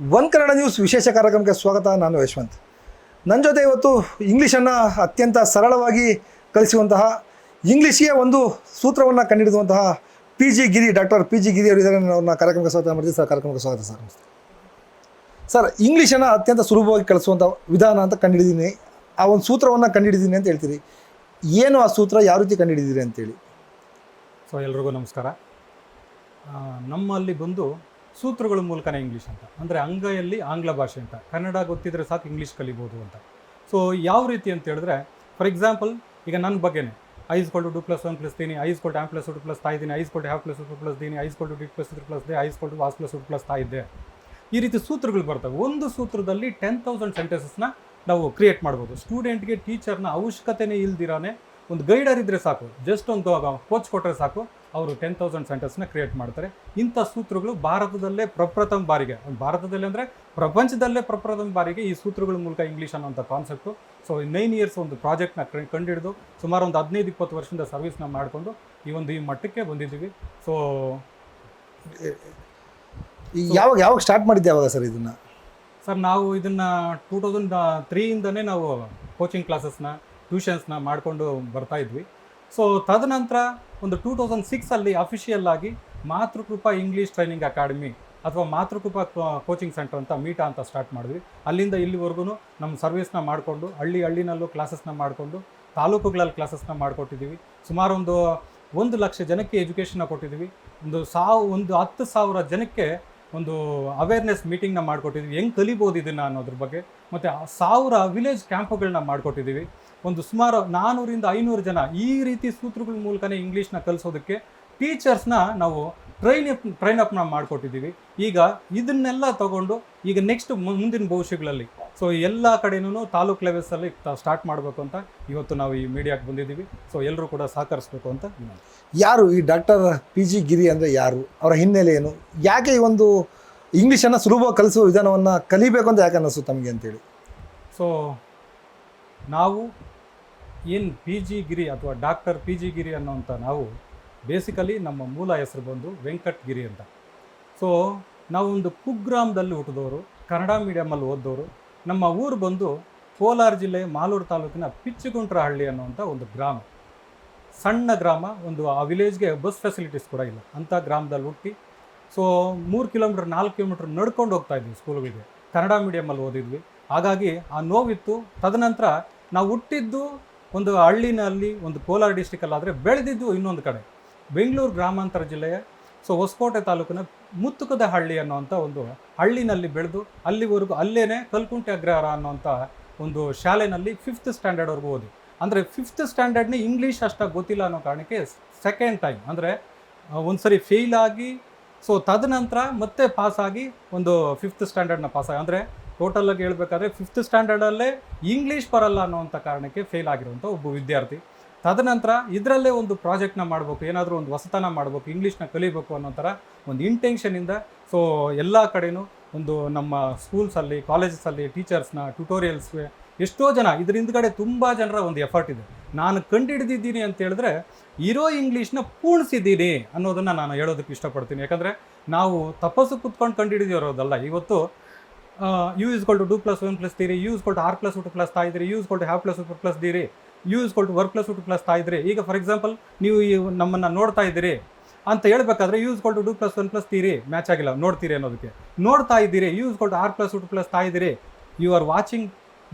One Kannada news ವಿಶೇಷ ಕಾರ್ಯಕ್ರಮಕ್ಕೆ ಸ್ವಾಗತ, ನಾನು ಯಶವಂತ್. ನನ್ನ ಜೊತೆ ಇವತ್ತು ಇಂಗ್ಲೀಷನ್ನು ಅತ್ಯಂತ ಸರಳವಾಗಿ ಕಲಿಸುವಂತಹ, ಇಂಗ್ಲೀಷ್ಗೆ ಒಂದು ಸೂತ್ರವನ್ನು ಕಂಡುಹಿಡಿದುವಂತಹ P G Giri, doctor P G Giri ಅವರಿದ್ದಾರೆ ನಾನು ಅವ್ರನ್ನ ಕಾರ್ಯಕ್ರಮಕ್ಕೆ ಸ್ವಾಗತ ಮಾಡ್ತೀವಿ. ಸರ್, ಕಾರ್ಯಕ್ರಮಕ್ಕೆ ಸ್ವಾಗತ ಸರ್ ಸರ್, ಇಂಗ್ಲೀಷನ್ನು ಅತ್ಯಂತ ಸುಲಭವಾಗಿ ಕಲಿಸುವಂಥ ವಿಧಾನ ಅಂತ ಕಂಡುಹಿಡಿದೀನಿ ಆ ಒಂದು ಸೂತ್ರವನ್ನು ಕಂಡುಹಿಡಿದೀನಿ ಅಂತ ಹೇಳ್ತೀರಿ. ಏನು ಆ ಸೂತ್ರ, ಯಾವ ರೀತಿ ಕಂಡುಹಿಡಿದಿರಿ ಅಂತೇಳಿ? ಸೊ, ಎಲ್ರಿಗೂ ನಮಸ್ಕಾರ. ನಮ್ಮಲ್ಲಿ ಬಂದು ಸೂತ್ರಗಳ ಮೂಲಕನೇ ಇಂಗ್ಲೀಷ್ ಅಂತ. ಅಂದರೆ ಅಂಗೈಯಲ್ಲಿ ಆಂಗ್ಲ ಭಾಷೆ ಅಂತ. ಕನ್ನಡ ಗೊತ್ತಿದ್ರೆ ಸಾಕು ಇಂಗ್ಲೀಷ್ ಕಲಿಬೋದು ಅಂತ. ಸೊ ಯಾವ ರೀತಿ ಅಂತ ಹೇಳಿದ್ರೆ ಫಾರ್ ಎಕ್ಸಾಂಪಲ್ ಈಗ ನನ್ನ ಬಗ್ಗೆನೇ I is equal to to plus one plus ತೀನಿ I is equal to am plus two plus ತಾಯಿದ್ದೀನಿ I is equal to have plus two plus ದೀನಿ I is equal to ಡಿ plus two plus they I is equal to was plus two plus ತಾಯಿದ್ದೆ. ಈ ರೀತಿ ಸೂತ್ರಗಳು ಬರ್ತವೆ. ಒಂದು ಸೂತ್ರದಲ್ಲಿ ten thousand ಸೆಂಟೆನ್ಸಸ್ನ ನಾವು create ಮಾಡ್ಬೋದು. ಸ್ಟೂಡೆಂಟ್ಗೆ ಟೀಚರ್ನ ಅವಶ್ಯಕತೆನೇ ಇಲ್ದಿರಾನೆ ಒಂದು ಗೈಡರ್ ಇದ್ದರೆ ಸಾಕು. ಜಸ್ಟ್ ಒಂದು ಕೋಚ್ ಕೊಟ್ಟರೆ ಸಾಕು. ಅವರು ಟೆನ್ ತೌಸಂಡ್ ಸೆಂಟರ್ಸ್ನ ಕ್ರಿಯೇಟ್ ಮಾಡ್ತಾರೆ. ಇಂಥ ಸೂತ್ರಗಳು ಭಾರತದಲ್ಲೇ ಪ್ರಪ್ರಥಮ ಬಾರಿಗೆ. ಭಾರತದಲ್ಲಿ ಅಂದರೆ ಪ್ರಪಂಚದಲ್ಲೇ ಪ್ರಪ್ರಥಮ ಬಾರಿಗೆ ಈ ಸೂತ್ರಗಳ ಮೂಲಕ ಇಂಗ್ಲೀಷ್ ಅನ್ನೋಂಥ ಕಾನ್ಸೆಪ್ಟು ಸೊ ನೈನ್ ಇಯರ್ಸ್ ಒಂದು ಪ್ರಾಜೆಕ್ಟ್ನ ಕಂಡುಹಿಡಿದು ಸುಮಾರು ಒಂದು ಹದಿನೈದು ಇಪ್ಪತ್ತು ವರ್ಷದಿಂದ ಸರ್ವಿಸ್ನ ಮಾಡಿಕೊಂಡು ಈ ಒಂದು ಈ ಮಟ್ಟಕ್ಕೆ ಬಂದಿದ್ದೀವಿ. ಸೊ ಯಾವಾಗ ಯಾವಾಗ ಸ್ಟಾರ್ಟ್ ಮಾಡಿದ್ದೆ ಯಾವಾಗ ಸರ್ ಇದನ್ನು? ಸರ್ ನಾವು ಇದನ್ನು ಟೂ ತೌಸಂಡ್ ತ್ರೀಯಿಂದನೇ ನಾವು ಕೋಚಿಂಗ್ ಕ್ಲಾಸಸ್ನ ಟ್ಯೂಷನ್ಸ್ನ ಮಾಡಿಕೊಂಡು ಬರ್ತಾ ಇದ್ವಿ. ಸೊ ತದನಂತರ ಒಂದು ಟೂ ತೌಸಂಡ್ ಸಿಕ್ಸಲ್ಲಿ ಅಫಿಷಿಯಲ್ ಆಗಿ ಮಾತೃಕೃಪಾ ಇಂಗ್ಲೀಷ್ ಟ್ರೈನಿಂಗ್ ಅಕಾಡೆಮಿ ಅಥವಾ ಮಾತೃಕೃಪಾ ಕೋಚಿಂಗ್ ಸೆಂಟರ್ ಅಂತ ಮೀಟಾ ಅಂತ ಸ್ಟಾರ್ಟ್ ಮಾಡಿದ್ವಿ. ಅಲ್ಲಿಂದ ಇಲ್ಲಿವರೆಗೂ ನಮ್ಮ ಸರ್ವಿಸ್ನ ಮಾಡಿಕೊಂಡು, ಹಳ್ಳಿ ಹಳ್ಳಿನಲ್ಲೂ ಕ್ಲಾಸಸ್ನ ಮಾಡಿಕೊಂಡು, ತಾಲೂಕುಗಳಲ್ಲಿ ಕ್ಲಾಸಸ್ನ ಮಾಡಿಕೊಟ್ಟಿದ್ದೀವಿ ಸುಮಾರು ಒಂದು ಒಂದು ಲಕ್ಷ ಜನಕ್ಕೆ ಎಜುಕೇಷನ್ನ ಕೊಟ್ಟಿದ್ದೀವಿ ಒಂದು ಸಾವು, ಒಂದು ಹತ್ತು ಸಾವಿರ ಜನಕ್ಕೆ ಒಂದು ಅವೇರ್ನೆಸ್ ಮೀಟಿಂಗ್ನ ಮಾಡಿಕೊಟ್ಟಿದ್ವಿ. ಹೆಂಗೆ ಕಲಿಬೋದು ಇದನ್ನು ಅನ್ನೋದ್ರ ಬಗ್ಗೆ? ಮತ್ತು ಸಾವಿರ ವಿಲೇಜ್ ಕ್ಯಾಂಪ್ಗಳನ್ನ ಮಾಡಿಕೊಟ್ಟಿದ್ದೀವಿ ಒಂದು ಸುಮಾರು ನಾನ್ನೂರಿಂದ ಐನೂರು ಜನ ಈ ರೀತಿ ಸೂತ್ರಗಳ ಮೂಲಕನೇ ಇಂಗ್ಲೀಷ್ನ ಕಲಿಸೋದಕ್ಕೆ ಟೀಚರ್ಸ್ನ ನಾವು ಟ್ರೈನ್ ಅಪ್ ನಾವು ಮಾಡಿಕೊಟ್ಟಿದ್ದೀವಿ. ಈಗ ಇದನ್ನೆಲ್ಲ ತಗೊಂಡು ಈಗ ನೆಕ್ಸ್ಟ್ ಮುಂದಿನ ಭವಿಷ್ಯಗಳಲ್ಲಿ. ಸೊ ಎಲ್ಲ ಕಡೆನೂ ತಾಲೂಕ್ ಲೆವೆಲ್ಸಲ್ಲಿ ಸ್ಟಾರ್ಟ್ ಮಾಡಬೇಕು ಅಂತ ಇವತ್ತು ನಾವು ಈ ಮೀಡಿಯಾಕ್ಕೆ ಬಂದಿದ್ದೀವಿ. ಸೊ ಎಲ್ಲರೂ ಕೂಡ ಸಹಕರಿಸಬೇಕು ಅಂತ ಯಾರು ಈ ಡಾಕ್ಟರ್ ಪಿ ಜಿ ಗಿರಿ ಅಂದರೆ ಯಾರು? ಅವರ ಹಿನ್ನೆಲೆ ಏನು? ಯಾಕೆ ಈ ಒಂದು ಇಂಗ್ಲೀಷನ್ನು ಸುಲಭವಾಗಿ ಕಲಿಸುವ ವಿಧಾನವನ್ನು ಕಲಿಬೇಕು ಅಂತ ಯಾಕೆ ಅನ್ನಿಸ್ತು ತಮಗೆ ಅಂತೇಳಿ? ಸೊ ನಾವು ಏನು ಪಿ ಜಿ ಗಿರಿ ಅಥವಾ ಡಾಕ್ಟರ್ ಪಿ ಜಿ ಗಿರಿ ಅನ್ನೋಂಥ ನಾವು ಬೇಸಿಕಲಿ ನಮ್ಮ ಮೂಲ ಹೆಸರು ಬಂದು ವೆಂಕಟ್ಗಿರಿ ಅಂತ. ಸೊ ನಾವು ಒಂದು ಕುಗ್ರಾಮದಲ್ಲಿ ಹುಟ್ಟಿದವರು, ಕನ್ನಡ ಮೀಡಿಯಮಲ್ಲಿ ಓದಿದವರು. ನಮ್ಮ ಊರು ಬಂದು ಕೋಲಾರ ಜಿಲ್ಲೆ ಮಾಲೂರು ತಾಲೂಕಿನ ಪಿಚ್ಚುಗುಂಟ್ರಹಳ್ಳಿ ಅನ್ನುವಂಥ ಒಂದು ಗ್ರಾಮ. ಸಣ್ಣ ಗ್ರಾಮ, ಒಂದು ಆ ವಿಲೇಜ್ಗೆ ಬಸ್ ಫೆಸಿಲಿಟೀಸ್ ಕೂಡ ಇಲ್ಲ. ಅಂಥ ಗ್ರಾಮದಲ್ಲಿ ಹುಟ್ಟಿ ಸೊ ಮೂರು ಕಿಲೋಮೀಟ್ರ್ ನಾಲ್ಕು ಕಿಲೋಮೀಟ್ರ್ ನಡ್ಕೊಂಡು ಹೋಗ್ತಾ ಇದ್ವಿ ಸ್ಕೂಲ್ಗಳಿಗೆ ಕನ್ನಡ ಮೀಡಿಯಮಲ್ಲಿ ಓದಿದ್ವಿ. ಹಾಗಾಗಿ ಆ ನೋವಿತ್ತು. ತದನಂತರ ನಾವು ಹುಟ್ಟಿದ್ದು ಒಂದು ಹಳ್ಳಿನಲ್ಲಿ, ಒಂದು ಕೋಲಾರ ಡಿಸ್ಟಿಕಲ್ಲಾದರೆ ಬೆಳೆದಿದ್ದು ಇನ್ನೊಂದು ಕಡೆ. ಬೆಂಗಳೂರು ಗ್ರಾಮಾಂತರ ಜಿಲ್ಲೆಯ, ಸೊ ಹೊಸಕೋಟೆ ತಾಲೂಕಿನ ಮುತ್ತುಕದ ಹಳ್ಳಿ ಅನ್ನೋವಂಥ ಒಂದು ಹಳ್ಳಿನಲ್ಲಿ ಬೆಳೆದು ಅಲ್ಲಿವರೆಗೂ ಅಲ್ಲೇ ಕಲ್ಕುಂಟೆ ಅಗ್ರಹಾರ ಅನ್ನೋಂಥ ಒಂದು ಶಾಲೆನಲ್ಲಿ ಫಿಫ್ತ್ ಸ್ಟ್ಯಾಂಡರ್ಡ್ವರೆಗೂ ಓದಿ. ಅಂದರೆ ಫಿಫ್ತ್ ಸ್ಟ್ಯಾಂಡರ್ಡ್ನೇ ಇಂಗ್ಲೀಷ್ ಅಷ್ಟಾಗಿ ಗೊತ್ತಿಲ್ಲ ಅನ್ನೋ ಕಾರಣಕ್ಕೆ ಸೆಕೆಂಡ್ ಟೈಮ್ ಅಂದರೆ ಒಂದು ಸರಿ ಫೇಲ್ ಆಗಿ ಸೊ ತದನಂತರ ಮತ್ತೆ ಪಾಸಾಗಿ ಒಂದು ಫಿಫ್ತ್ ಸ್ಟ್ಯಾಂಡರ್ಡ್ನ ಪಾಸಾಗಿ ಅಂದರೆ ಟೋಟಲಾಗಿ ಹೇಳಬೇಕಾದ್ರೆ ಫಿಫ್ತ್ ಸ್ಟ್ಯಾಂಡರ್ಡಲ್ಲೇ ಇಂಗ್ಲೀಷ್ ಬರಲ್ಲ ಅನ್ನೋವಂಥ ಕಾರಣಕ್ಕೆ ಫೇಲ್ ಆಗಿರುವಂಥ ಒಬ್ಬ ವಿದ್ಯಾರ್ಥಿ. ತದನಂತರ ಇದರಲ್ಲೇ ಒಂದು ಪ್ರಾಜೆಕ್ಟ್ನ ಮಾಡಬೇಕು, ಏನಾದರೂ ಒಂದು ಹೊಸತನ ಮಾಡಬೇಕು, ಇಂಗ್ಲೀಷ್ನ ಕಲಿಬೇಕು ಅನ್ನೋ ಥರ ಒಂದು ಇಂಟೆನ್ಷನಿಂದ ಸೊ ಎಲ್ಲ ಕಡೆಯೂ ಒಂದು ನಮ್ಮ ಸ್ಕೂಲ್ಸಲ್ಲಿ ಕಾಲೇಜಸಲ್ಲಿ ಟೀಚರ್ಸ್ನ ಟ್ಯೂಟೋರಿಯಲ್ಸ್ ಎಷ್ಟೋ ಜನ ಇದ್ರ ಹಿಂದ್ಗಡೆ ತುಂಬ ಜನರ ಒಂದು ಎಫರ್ಟ್ ಇದೆ. ನಾನು ಕಂಡುಹಿಡಿದಿದ್ದೀನಿ ಅಂತ ಹೇಳಿದ್ರೆ, ಇರೋ ಇಂಗ್ಲೀಷ್ನ ಪೂರ್ಣಿಸಿದ್ದೀನಿ ಅನ್ನೋದನ್ನು ನಾನು ಹೇಳೋದಕ್ಕೆ ಇಷ್ಟಪಡ್ತೀನಿ. ಯಾಕಂದರೆ ನಾವು ತಪಸ್ಸು ಕುತ್ಕೊಂಡು ಕಂಡುಹಿಡಿದಿರೋದಲ್ಲ ಇವತ್ತು you is equal to plus one plus ತೀರಿ you is equal to are plus two plus ತಾಯಿದ್ರಿ you is equal to have plus two plus ದೀರಿ you is equal to were plus two plus ತಾಯಿದ್ರೆ, ಈಗ for example ನೀವು ಈ ನಮ್ಮನ್ನು ನೋಡ್ತಾ ಇದ್ದೀರಿ ಅಂತ ಹೇಳ್ಬೇಕಾದ್ರೆ you is equal to to plus one plus ತೀರಿ match ಆಗಿಲ್ಲ, ನೋಡ್ತೀರಿ ಅನ್ನೋದಕ್ಕೆ. ನೋಡ್ತಾ ಇದ್ದೀರಿ you is equal to are plus two plus ತಾಯಿದ್ದೀರಿ you are watching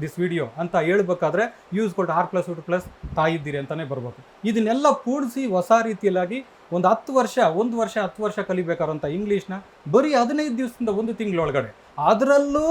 this video ಅಂತ ಹೇಳ್ಬೇಕಾದ್ರೆ you is equal to are plus two plus ತಾಯಿದ್ದೀರಿ ಅಂತಲೇ ಬರ್ಬೇಕು ಇದನ್ನೆಲ್ಲ ಕೂಡಿಸಿ ಹೊಸ ರೀತಿಯಲ್ಲಾಗಿ ಒಂದು ಹತ್ತು ವರ್ಷ, ಒಂದು ವರ್ಷ, ಹತ್ತು ವರ್ಷ ಕಲಿಬೇಕಾದಂಥ ಇಂಗ್ಲೀಷ್ನ ಬರೀ ಹದಿನೈದು ದಿವಸದಿಂದ ಒಂದು ತಿಂಗಳೊಳಗಡೆ. ಅದರಲ್ಲೂ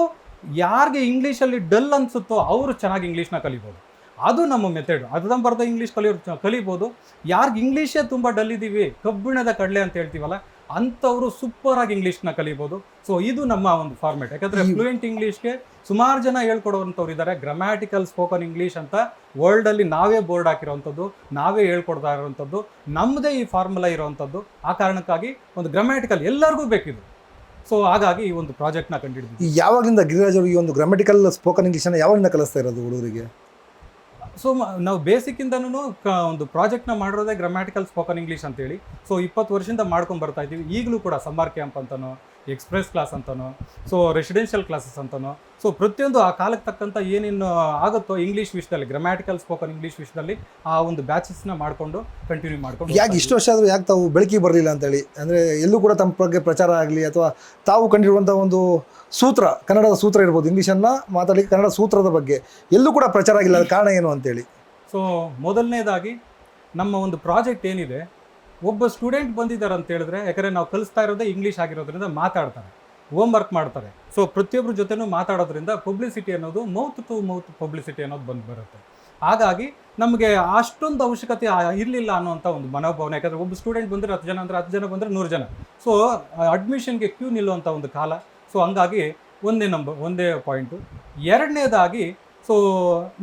ಯಾರಿಗೆ ಇಂಗ್ಲೀಷಲ್ಲಿ ಡಲ್ ಅನಿಸುತ್ತೋ ಅವರು ಚೆನ್ನಾಗಿ ಇಂಗ್ಲೀಷ್ನ ಕಲಿಬೋದು. ಅದು ನಮ್ಮ ಮೆಥಡ್ ಅರ್ಧಂಬರ್ಧ ಇಂಗ್ಲೀಷ್ ಕಲಿಯೋ ಕಲಿಬೋದು. ಯಾರಿಗೆ ಇಂಗ್ಲೀಷೇ ತುಂಬ ಡಲ್ ಇದ್ದೀವಿ ಕಬ್ಬಿಣದ ಕಡಲೆ ಅಂತ ಹೇಳ್ತೀವಲ್ಲ ಅಂಥವರು ಸೂಪರ್ ಆಗಿ ಇಂಗ್ಲೀಷ್ನ ಕಲಿಬೋದು. ಸೊ ಇದು ನಮ್ಮ ಒಂದು ಫಾರ್ಮೆಟ್ ಯಾಕಂದರೆ ಫ್ಲೂಯೆಂಟ್ ಇಂಗ್ಲೀಷ್ಗೆ ಸುಮಾರು ಜನ ಹೇಳ್ಕೊಡುವಂಥವ್ರು ಇದ್ದಾರೆ ಗ್ರಾಮ್ಯಾಟಿಕಲ್ ಸ್ಪೋಕನ್ ಇಂಗ್ಲೀಷ್ ಅಂತ ವರ್ಲ್ಡಲ್ಲಿ ನಾವೇ ಬೋರ್ಡ್ ಹಾಕಿರೋವಂಥದ್ದು ನಾವೇ ಹೇಳ್ಕೊಡ್ತಾ ಇರೋವಂಥದ್ದು ನಮ್ಮದೇ ಈ ಫಾರ್ಮುಲಾ ಇರೋವಂಥದ್ದು. ಆ ಕಾರಣಕ್ಕಾಗಿ ಒಂದು ಗ್ರಾಮ್ಯಾಟಿಕಲ್ ಎಲ್ಲರಿಗೂ ಬೇಕಿದು. ಸೊ ಹಾಗಾಗಿ ಈ ಒಂದು ಪ್ರಾಜೆಕ್ಟ್ನ ಈ ಯಾವಾಗಿಂದ ಗಿರಿರಾಜ್ ಈ ಒಂದು ಗ್ರಾಮ್ಯಾಟಿಕಲ್ ಸ್ಪೋಕನ್ ಇಂಗ್ಲೀಷನ್ನು ಯಾವಾಗಿಂದ ಕಲಿಸ್ತಾ ಇರೋದು ಹುಡುಗರಿಗೆ? ಸೊ ನಾವು ಬೇಸಿಕ್ಕಿಂದನೂ ಒಂದು ಪ್ರಾಜೆಕ್ಟ್ನ ಮಾಡಿರೋದೇ ಗ್ರಾಮ್ಯಾಟಿಕಲ್ ಸ್ಪೋಕನ್ ಇಂಗ್ಲೀಷ್ ಅಂತೇಳಿ. ಸೊ ಇಪ್ಪತ್ತು ವರ್ಷದಿಂದ ಮಾಡ್ಕೊಂಡು ಬರ್ತಾ ಇದ್ದೀವಿ. ಈಗಲೂ ಕೂಡ ಸಮ್ಮರ್ ಕ್ಯಾಂಪ್ ಅಂತನೋ ಎಕ್ಸ್ಪ್ರೆಸ್ ಕ್ಲಾಸ್ ಅಂತನೋ ಸೊ ರೆಸಿಡೆನ್ಷಿಯಲ್ ಕ್ಲಾಸಸ್ ಅಂತನೋ ಸೊ ಪ್ರತಿಯೊಂದು ಆ ಕಾಲಕ್ಕೆ ತಕ್ಕಂಥ ಏನೇನು ಆಗುತ್ತೋ ಇಂಗ್ಲೀಷ್ ವಿಷಯದಲ್ಲಿ ಗ್ರಾಮ್ಯಾಟಿಕಲ್ ಸ್ಪೋಕನ್ ಇಂಗ್ಲೀಷ್ ವಿಷಯದಲ್ಲಿ ಆ ಒಂದು ಬ್ಯಾಚಸ್ನ ಮಾಡಿಕೊಂಡು ಕಂಟಿನ್ಯೂ ಮಾಡ್ಕೊಂಡು ಯಾಕೆ ಇಷ್ಟು ವರ್ಷ ಆದರೂ ಯಾಕೆ ತಾವು ಬೆಳಕಿಗೆ ಬರಲಿಲ್ಲ ಅಂತೇಳಿ? ಅಂದರೆ ಎಲ್ಲೂ ಕೂಡ ತಮ್ಮ ಬಗ್ಗೆ ಪ್ರಚಾರ ಆಗಲಿ ಅಥವಾ ತಾವು ಕಂಡಿರುವಂಥ ಒಂದು ಸೂತ್ರ ಕನ್ನಡದ ಸೂತ್ರ ಇರ್ಬೋದು ಇಂಗ್ಲೀಷನ್ನು ಮಾತಾಡಲಿಕ್ಕೆ ಕನ್ನಡ ಸೂತ್ರದ ಬಗ್ಗೆ ಎಲ್ಲೂ ಕೂಡ ಪ್ರಚಾರ ಆಗಿಲ್ಲ ಅದು ಕಾರಣ ಏನು ಅಂತೇಳಿ? ಸೊ ಮೊದಲನೇದಾಗಿ ನಮ್ಮ ಒಂದು ಪ್ರಾಜೆಕ್ಟ್ ಏನಿದೆ ಒಬ್ಬ ಸ್ಟೂಡೆಂಟ್ ಬಂದಿದ್ದಾರೆ ಅಂತ ಹೇಳಿದ್ರೆ, ಯಾಕಂದರೆ ನಾವು ಕಲಿಸ್ತಾ ಇರೋದೇ ಇಂಗ್ಲೀಷ್ ಆಗಿರೋದ್ರಿಂದ ಮಾತಾಡ್ತಾರೆ ಹೋಮ್ ವರ್ಕ್ ಮಾಡ್ತಾರೆ. ಸೊ ಪ್ರತಿಯೊಬ್ಬರ ಜೊತೆನೂ ಮಾತಾಡೋದ್ರಿಂದ ಪಬ್ಲಿಸಿಟಿ ಅನ್ನೋದು ಮೌತ್ ಟು ಮೌತ್ ಪಬ್ಲಿಸಿಟಿ ಅನ್ನೋದು ಬಂದು ಬರುತ್ತೆ. ಹಾಗಾಗಿ ನಮಗೆ ಅಷ್ಟೊಂದು ಅವಶ್ಯಕತೆ ಇರಲಿಲ್ಲ ಅನ್ನೋಂಥ ಒಂದು ಮನೋಭಾವನೆ. ಯಾಕಂದರೆ ಒಬ್ಬ ಸ್ಟೂಡೆಂಟ್ ಬಂದರೆ ಹತ್ತು ಜನ ಅಂದರೆ ಹತ್ತು ಜನ ಬಂದರೆ ನೂರು ಜನ. ಸೊ ಅಡ್ಮಿಷನ್ಗೆ ಕ್ಯೂ ನಿಲ್ಲುವಂಥ ಒಂದು ಕಾಲ. ಸೊ ಹಂಗಾಗಿ ಒಂದೇ ನಂಬರ್ ಒಂದೇ ಪಾಯಿಂಟು ಎರಡನೇದಾಗಿ ಸೊ